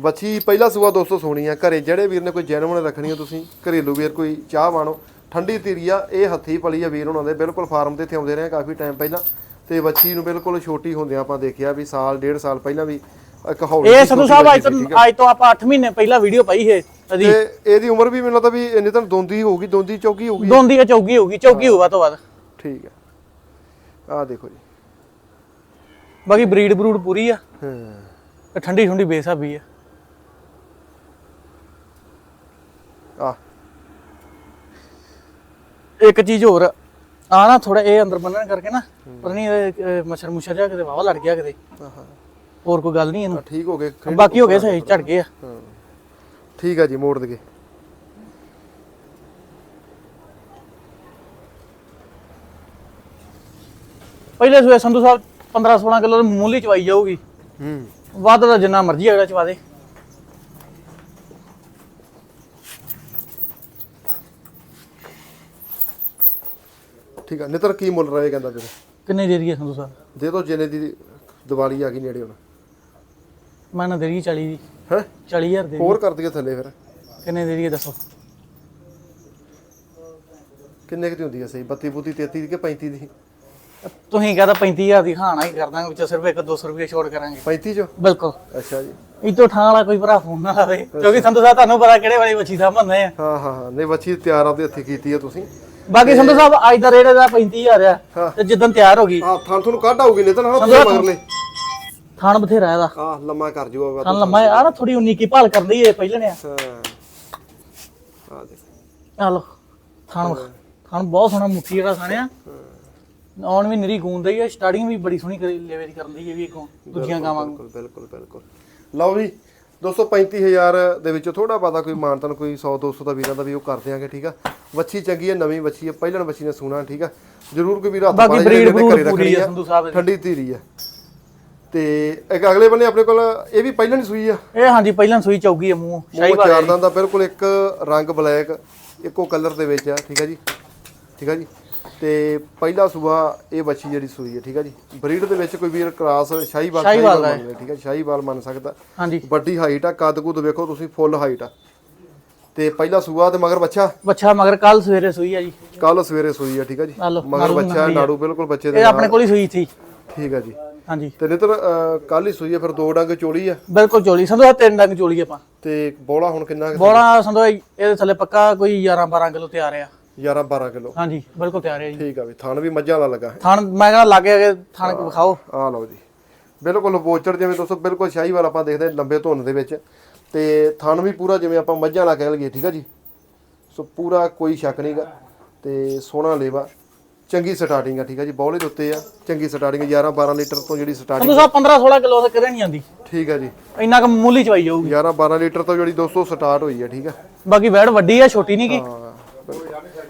ਬੱਚੀ ਪਹਿਲਾ ਸੂਆ ਦੋਸਤੋ ਸੋਣੀ ਆ। ਘਰੇ ਜਿਹੜੇ ਵੀਰ ਨੇ ਕੋਈ ਜੈਨੂਨ ਰੱਖਣੀ ਆ ਤੁਸੀਂ ਘਰੇਲੂ ਵੀਰ ਕੋਈ ਚਾਹ ਵਾਣੋ ਠੰਡੀ ਧੀਰੀ ਆ ਇਹ ਹੱਥੀ ਪਲੀ ਆ ਵੀਰ ਉਹਨਾਂ ਦੇ ਬਿਲਕੁਲ ਫਾਰਮ ਤੇ ਇੱਥੇ ਆਉਂਦੇ ਰਹੇ ਕਾਫੀ ਟਾਈਮ ਪਹਿਲਾਂ। ਤੇ ਬੱਚੀ ਨੂੰ ਬਿਲਕੁਲ ਛੋਟੀ ਹੁੰਦਿਆਂ ਆਪਾਂ ਦੇਖਿਆ ਵੀ ਸਾਲ ਡੇਢ ਸਾਲ ਪਹਿਲਾਂ ਵੀ ਇੱਕ ਹੌਲੀ ਇਹ ਸੰਧੂ ਸਾਹਿਬ ਅੱਜ ਤੋਂ। ਅੱਜ ਤੋਂ ਆਪਾਂ 8 ਮਹੀਨੇ ਪਹਿਲਾਂ ਵੀਡੀਓ ਪਾਈ ਹੈ ਇਹਦੀ। ਤੇ ਇਹਦੀ ਉਮਰ ਵੀ ਮੈਨੂੰ ਲੱਗਦਾ ਵੀ ਇੰਨੀ ਤਾਂ ਦੋਂਦੀ ਹੋਊਗੀ ਦੋਂਦੀ ਚੌਕੀ ਹੋਊਗੀ। ਦੋਂਦੀ ਆ ਚੌਗੀ ਹੋਊਗੀ ਚੌਗੀ ਹੋਊਗਾ ਤੋਂ ਬਾਅਦ ਠੀਕ ਆ। ਆ ਦੇਖੋ ਜੀ। ਬਾਕੀ ਬਰੀਡ ਬਰੂਡ ਪੂਰੀ ਆ। ਹਾਂ। ਠੰਡੀ ਠੰਡੀ ਬੇਸਾਬੀ ਆ। ਆ ਇੱਕ ਚੀਜ਼ ਹੋਰ ਆ ਨਾ ਥੋੜਾ ਇਹ ਅੰਦਰ ਬੰਨਣ ਕਰਕੇ ਨਾ ਪਤਾ ਨਹੀਂ ਮੱਛਰ ਮੁੱਛਰ ਜਾ ਕਿਤੇ ਵਾਵਾ ਲੜ ਗਿਆ ਕਿਤੇ। ਹਾਂ। ਹੋਰ ਕੋਈ ਗੱਲ ਨਹੀਂ ਇਹਨੂੰ। ਠੀਕ ਹੋ ਗਏ ਬਾਕੀ ਹੋ ਗਏ ਸਹੀ ਝੜ ਗਏ ਆ। ਹਾਂ। ਠੀਕ ਆ ਜੀ ਮੋੜ ਦਗੇ ਪਹਿਲੇ ਸੂਏ ਸੰਧੂ ਸਾਹਿਬ 15 16 ਕਿਲੋ ਦੀ ਮੂਲੀ ਚਵਾਈ ਜਾਊਗੀ। ਹੂੰ। ਵੱਧ ਦਾ ਜਿੰਨਾ ਮਰਜ਼ੀ ਹੈਗਾ ਚਵਾ ਦੇ। ਠੀਕ ਆ। ਨਿਤਰ ਕੀ ਮੁੱਲ ਰਹੇ ਕਹਿੰਦਾ ਫਿਰ ਕਿੰਨੇ ਦੇ ਦਈਏ ਸੰਧੂ ਸਾਹਿਬ? ਦੇ ਦੋ ਜਿੰਨੇ ਦੀ ਦੀਵਾਲੀ ਆ ਗਈ ਨੇੜੇ ਹੁਣ। ਮੈਂ ਨਾ ਦੇ ਦਈਏ 40 ਦੀ। ਹੈ? 40000 ਦੇ ਹੋਰ ਕਰ ਦਈਏ ਥੱਲੇ ਫਿਰ। ਕਿੰਨੇ ਦੇ ਦਈਏ ਦੱਸੋ? ਕਿੰਨੇ ਕੁ ਦੀ ਹੁੰਦੀ ਆ ਸਹੀ? 32 ਬੂਤੀ 33 ਦੀ ਕਿ 35 ਦੀ? ਤੁਸੀਂ ਕਹਦਾ 35000 ਦੀ ਖਾਣਾ ਹੀ ਕਰ ਦਾਂਗੇ ਵਿੱਚ ਸਿਰਫ ਇੱਕ 200 ਰੁਪਏ ਛੋੜ ਕਰਾਂਗੇ। 35 ਚੋ? ਬਿਲਕੁਲ। ਅੱਛਾ ਜੀ। ਇਤੋਂ ਠਾਂ ਵਾਲਾ ਕੋਈ ਭਰਾ ਫੋਨ ਨਾ ਲਾਵੇ ਕਿਉਂਕਿ ਸੰਧੂ ਸਾਹਿਬ ਤੁਹਾਨੂੰ ਪਤਾ ਕਿਹੜੇ ਵਾਲੀ ਮੱਛੀ ਸਾਂਭਣਦੇ ਆ। ਹਾਂ ਹਾਂ ਹਾਂ। ਨਹੀਂ ਬੱਚੀ ਤਿਆਰ ਆਪਦੇ ਹੱਥੀ ਕੀਤੀ ਆ ਤੁਸੀਂ। ਬਾਕੀ ਸੰਧੂ ਸਾਹਿਬ ਅੱਜ ਦਾ ਰੇਟ ਇਹਦਾ 35000 ਆ ਹਾਂ। ਤੇ ਜਿੱਦਣ ਤਿਆਰ ਹੋ ਗਈ। ਆ ਥਾਂ ਤੁਹਾਨੂੰ ਕੱਢ ਆਊਗੀ ਨਿਤਨ ਹਾਂ ਸਮਝਿਆ ਪੂਰੇ ਮਗਰਲੇ ਥਾਣ ਬਥੇਰਾ ਇਹਦਾ। ਆ ਲੰਮਾ ਕਰ ਜੂਗਾ ਥਾਣ ਲੰਮਾ ਆ ਨਾ ਥੋੜੀ ਉਨੀ ਕੀ ਭਾਲ ਕਰਦੀ ਏ ਪਹਿਲੇ ਨੇ ਹਾਂ। ਆ ਦੇਖ। ਆ ਲੋ ਥਾਣ ਥਾਣ ਬਹੁਤ ਸੋਹਣਾ ਮੁੱਠੀ ਜਿਹੜਾ ਥਾਣਿਆ ਆਉਣ ਵੀ ਨਰੀ ਗੂੰਦ ਹੀ ਆ ਸਟਾਰਟਿੰਗ ਵੀ ਬੜੀ ਸੋਹਣੀ ਕਰੀ ਲੈਵੇ ਦੀ ਕਰਨ ਦੀ ਇਹ ਵੀ ਅੱਗੋਂ ਦੂਜੀਆਂ ਗਾਵਾਂ ਨੂੰ। ਬਿਲਕੁਲ ਬਿਲਕੁਲ ਬਿਲਕੁਲ। ਲਓ ਜੀ 235000 ਦੇ ਵਿੱਚੋਂ ਥੋੜਾ ਬਾਤਾ ਕੋਈ ਮਾਨਤਨ ਕੋਈ 100 200 ਦਾ ਵੀਰਾਂ ਦਾ ਵੀ ਉਹ ਕਰ ਦਿਆਂਗੇ ਠੀਕ ਆ? ਵੱਛੀ ਚੰਗੀ ਹੈ ਨਵੀਂ ਵੱਛੀ ਹੈ ਪਹਿਲਣ ਵੱਛੀ ਨੇ ਸੂਣਾ ਠੀਕ ਆ? ਜਰੂਰ ਕੋਈ ਵੀਰ ਹੱਥ ਬਾਕੀ ਬਰੀਡ ਬਰੂਡ ਪੂਰੀ ਆ ਸੰਧੂ ਸਾਹਿਬ। ਠੰਡੀ ਧੀਰੀ ਆ। ਤੇ ਇੱਕ ਅਗਲੇ ਬੰਨੇ ਆਪਣੇ ਕੋਲ ਇਹ ਵੀ ਪਹਿਲਣ ਹੀ ਸੂਈ ਆ। ਇਹ ਹਾਂਜੀ ਪਹਿਲਾਂ ਸੂਈ ਚੌਗੀ ਆ ਮੂੰਹ ਸ਼ਾਹੀ ਉਹ ਚਾਰ ਦੰਦ ਦਾ ਬਿਲਕੁਲ ਇੱਕ ਰੰਗ ਬਲੈਕ ਇੱਕੋ ਕਲਰ ਦੇ ਵਿੱਚ ਆ ਠੀਕ ਆ ਜੀ? ਠੀਕ ਆ ਜੀ? ਤੇ ਪਹਿਲਾ ਸੂਆ ਇਹ ਬੱਚੀ ਜਿਹੜੀ ਸੂਈ ਹੈ ਠੀਕ ਆ ਜੀ। ਬਰੀਡ ਦੇ ਵਿੱਚ ਕੋਈ ਵੀਰ ਕ੍ਰਾਸ ਸ਼ਾਹੀਵਾਲ ਸ਼ਾਹੀਵਾਲ ਮੰਨ ਲੈ ਠੀਕ ਆ ਸ਼ਾਹੀਵਾਲ ਮੰਨ ਸਕਦਾ। ਹਾਂਜੀ। ਵੱਡੀ ਹਾਈਟ ਆ ਕੱਦ ਕੁੱਦ ਵੇਖੋ ਤੁਸੀਂ ਫੁੱਲ ਹਾਈਟ ਆ। ਤੇ ਪਹਿਲਾ ਸੂਆ ਤੇ ਮਗਰ ਬੱਚਾ ਬੱਚਾ ਮਗਰ ਕੱਲ ਸਵੇਰੇ ਸੂਈ ਆ ਜੀ। ਕੱਲ ਸਵੇਰੇ ਸੂਈ ਆ ਠੀਕ ਆ ਜੀ। ਮਗਰ ਬੱਚਾ। ਨਾੜੂ ਬਿਲਕੁਲ ਬੱਚੇ ਦੇ ਇਹ ਆਪਣੇ ਕੋਲ ਹੀ ਸੂਈ ਸੀ। ਠੀਕ ਆ ਜੀ। ਹਾਂਜੀ। ਤੇ ਨਿਤਰ ਕੱਲ ਹੀ ਸੂਈ ਆ ਫਿਰ ਦੋ ਡੰਗ ਚੋਲੀ ਆ। ਬਿਲਕੁਲ ਚੋਲੀ ਸੰਧੂ ਤਿੰਨ ਡੰਗ ਚੋਲੀ ਆਪਾਂ। ਤੇ ਬੋਲਾ ਹੁਣ ਕਿੰਨਾ? ਬੋਲਾ ਸੰਧੂ ਇਹਦੇ ਥੱਲੇ ਪੱਕਾ ਕੋਈ 11 12 ਕਿਲੋ ਤਿਆਰ ਆ। 11 12 ਕਿਲੋ। ਹਾਂਜੀ ਬਿਲਕੁਲ ਤਿਆਰ ਆ ਜੀ। ਠੀਕ ਆ ਵੀ ਥਣ ਵੀ ਮੱਝਾਂ ਵਾਲਾ ਲੱਗਾ ਹੈ। ਥਾਣ ਮੈਂ ਕਹਿੰਦਾ ਲਾਗੇ ਅਗੇ ਥਾਣ ਕੇ ਵਿਖਾਓ। ਆ ਲਓ ਜੀ। ਬਿਲਕੁਲ ਬੋਚਰ ਜਿਵੇਂ ਦੋਸਤੋ ਬਿਲਕੁਲ ਸ਼ਾਹੀਵਾਲ ਆਪਾਂ ਦੇਖਦੇ ਹਾਂ ਲੰਬੇ ਧੁੰਨ ਦੇ ਵਿੱਚ। ਤੇ ਥਣ ਵੀ ਪੂਰਾ ਜਿਵੇਂ ਆਪਾਂ ਮੱਝਾਂ ਵਾਲਾ ਕਹਿ ਲਈਏ ਠੀਕ ਆ ਜੀ? ਸੋ ਪੂਰਾ ਕੋਈ ਸ਼ੱਕ ਨਹੀਂਗਾ ਤੇ ਸੋਹਣਾ ਲੇਵਾ। ਚੰਗੀ ਸਟਾਰਟਿੰਗ ਆ ਠੀਕ ਆ ਜੀ? ਬੌਲੇ ਦੇ ਉੱਤੇ ਆ। ਚੰਗੀ ਸਟਾਰਟਿੰਗ 11 12 ਲੀਟਰ ਤੋਂ ਜਿਹੜੀ ਸਟਾਰਟਿੰਗ ਸਾਹਿਬ 15 16 ਕਿਲੋ ਤਾਂ ਕਿਤੇ ਨਹੀਂ ਆਂਦੀ ਠੀਕ ਆ ਜੀ। ਇੰਨਾ ਕੁ ਮੂਲੀ ਚਵਾਈ ਜਾਊਗੀ। 11 12 ਲੀਟਰ ਤੋਂ ਜਿਹੜੀ ਦੋਸਤੋ ਸਟਾਰਟ ਹੋਈ ਆ ਠੀਕ ਆ। ਬਾਕੀ ਵੈੜ ਵੱਡੀ ਆ ਛੋਟੀ ਨਹੀਂ ਹਾਂ। ਬਿਲਕੁਲ।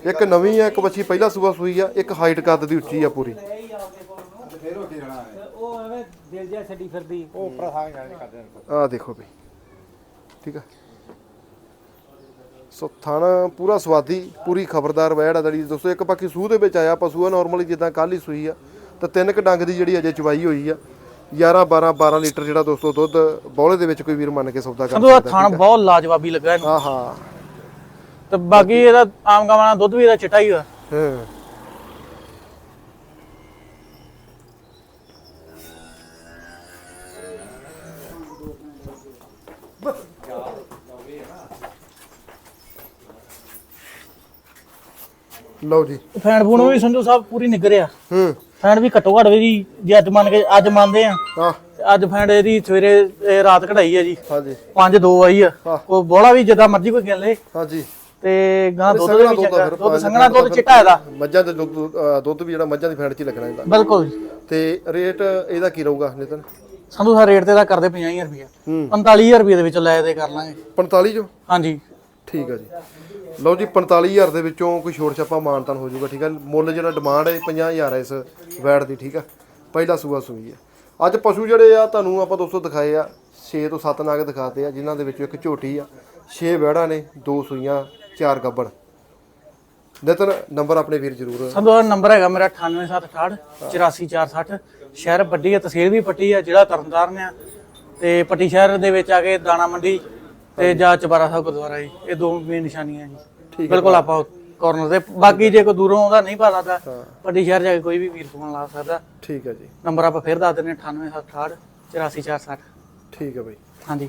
ਇੱਕ ਨਵੀਂ ਆ ਇੱਕ ਬੱਚੀ ਪਹਿਲਾ ਸੂਆ ਸੂਈ ਆ ਇੱਕ ਹਾਈਟ ਕੱਦ ਦੀ ਉੱਚੀ ਆ ਪੂਰੀ। ਉਹ ਐਵੇਂ ਦਿਲ ਜਿਹਾ ਛੱਡੀ ਫਿਰਦੀ ਉਹ ਉੱਪਰ ਸਾਗ ਜਾਣੇ ਕਰਦੇ ਆ ਦੇਖੋ ਵੀ ਠੀਕ ਆ। ਸੋ ਥਾਣਾ ਪੂਰਾ ਸਵਾਦੀ ਪੂਰੀ ਖਬਰਦਾਰ ਵੈੜ ਆ ਜਿਹੜੀ। ਦੋਸਤੋ ਇੱਕ ਬਾਕੀ ਸੂਹ ਦੇ ਵਿੱਚ ਆਇਆ ਪਸ਼ੂ ਆ ਨਾਰਮਲੀ ਜਿੱਦਾਂ ਕੱਲ ਹੀ ਸੂਈ ਆ ਤਾਂ ਤਿੰਨ ਕ ਡੰਗ ਦੀ ਜਿਹੜੀ ਅਜੇ ਚਵਾਈ ਹੋਈ ਆ। 11 12 12 ਲੀਟਰ ਜਿਹੜਾ ਦੋਸਤੋ ਦੁੱਧ ਬੌਲੇ ਦੇ ਵਿੱਚ ਕੋਈ ਵੀਰ ਮੰਨ ਕੇ ਸੌਦਾ ਕਰ ਸੰਧੂ ਦਾ ਥਾਣ ਬਹੁਤ ਲਾਜਵਾਬੀ ਲੱਗਾ ਇਹਨੂੰ। ਹਾਂ ਹਾਂ। ਤੇ ਬਾਕੀ ਇਹਦਾ ਆਮ ਗਾਵਾਂ ਨਾਲ ਦੁੱਧ ਵੀ ਇਹਦਾ ਚਿੱਟਾ ਹੀ ਆ। ਹਾਂ। ਲਓ ਜੀ। ਫੈਨ ਫੂਨ ਵੀ ਸੰਧੂ ਸਾਹਿਬ ਪੂਰੀ ਨਿਗਰ ਆ ਹੂੰ। ਫੈਨ ਵੀ ਘੱਟੋ ਘੱਟ ਵੀ ਜੀ ਅੱਜ ਮੰਨ ਕੇ ਅੱਜ ਮੰਨਦੇ ਆ। ਹਾਂ। ਤੇ ਅੱਜ ਫੈਨ ਇਹਦੀ ਸਵੇਰੇ ਇਹ ਰਾਤ ਕਢਾਈ ਆ ਜੀ। ਹਾਂਜੀ। 5 2 ਆਈ ਆ। ਹਾਂ। ਉਹ ਬੋਲਾ ਵੀ ਜਿੱਦਾਂ ਮਰਜ਼ੀ ਕੋਈ ਗਿਣ ਲੇ। ਹਾਂਜੀ। ਤੇ ਗਾਂ ਦੁੱਧ ਵੀ ਚੰਗਾ। ਦੁੱਧ ਸੰਘਣਾ ਦੁੱਧ ਚਿੱਟਾ ਇਹਦਾ। ਮੱਝਾਂ ਦੇ ਦੁੱਧ ਵੀ ਜਿਹੜਾ ਮੱਝਾਂ ਦੀ ਫੈਂਟ 'ਚ ਲੱਗਣਾ ਇਹਦਾ। ਬਿਲਕੁਲ ਤੇ ਰੇਟ ਇਹਦਾ ਕੀ ਰਹੂਗਾ ਨਿਤਨ? ਸੰਧੂ ਸਾਹਿਬ ਰੇਟ ਤੇ ਦਾ ਕਰਦੇ 50000 ਰੁਪਏ ਹੂੰ। 45000 ਰੁਪਏ ਦੇ ਵਿੱਚ ਲੈ ਦੇ ਕਰ ਲਾਂਗੇ। 45 ਜੋ ਹਾਂਜੀ। ਠੀਕ ਆ ਜੀ। ਲਓ ਜੀ 45000 ਦੇ ਵਿੱਚੋਂ ਕੋਈ ਛੋਟ ਛਾਪਾ ਮਾਨਤਨ ਹੋ ਜਾਊਗਾ ਠੀਕ ਆ ਮੁੱਲ ਜਿਹੜਾ ਡਿਮਾਂਡ ਹੈ 50000 ਹੈ ਇਸ ਵੈਟ ਦੀ ਠੀਕ ਆ? ਪਹਿਲਾ ਸੂਆ ਸੂਈ ਆ ਅੱਜ ਪਸ਼ੂ ਜਿਹੜੇ ਆ ਤੁਹਾਨੂੰ ਆਪਾਂ ਦੋਸਤੋ ਦਿਖਾਏ ਆ 6 ਤੋਂ 7 ਨਾਗ ਦਿਖਾਤੇ ਆ ਜਿਨ੍ਹਾਂ ਦੇ ਵਿੱਚੋਂ ਇੱਕ ਝੋਟੀ ਆ। 6 ਵੈੜਾਂ ਨੇ ਦੋ ਸੂਈਆਂ ਚਾਰ ਗੱਬੜ। ਨਿਤਨ ਨੰਬਰ ਆਪਣੇ ਵੀਰ ਜ਼ਰੂਰ। ਸੰਧੂ ਦਾ ਨੰਬਰ ਹੈਗਾ ਮੇਰਾ 98768 84460 ਸ਼ਹਿਰ ਵੱਡੀ ਹੈ ਤਹਿਸੀਲ ਵੀ ਪੱਟੀ ਹੈ ਜਿਹੜਾ ਤਰਨਤਾਰਨ ਆ। ਤੇ ਪੱਟੀ ਸ਼ਹਿਰ ਦੇ ਵਿੱਚ ਆ ਕੇ ਦਾਣਾ ਮੰਡੀ ਤੇ ਜਾਂ ਚਬਾਰਾ ਸਾਹਿਬ ਗੁਰਦੁਆਰਾ ਜੀ ਇਹ ਦੋ ਮੇਨ ਨਿਸ਼ਾਨੀਆਂ ਜੀ। ਬਿਲਕੁਲ ਆਪਾਂ ਕਾਰਨਰ ਤੇ ਬਾਕੀ ਜੇ ਕੋਈ ਦੂਰੋਂ ਆਉਂਦਾ ਨਹੀਂ ਪਤਾ ਲੱਗਦਾ ਪੱਟੀ ਸ਼ਹਿਰ ਜਾ ਕੇ ਕੋਈ ਵੀ ਵੀਰ ਫੋਨ ਲਾ ਸਕਦਾ। ਠੀਕ ਆ ਜੀ। ਨੰਬਰ ਆਪਾਂ ਫਿਰ ਦੱਸ ਦਿੰਦੇ 98768 84460 ਠੀਕ ਆ ਬਾਈ। ਹਾਂਜੀ।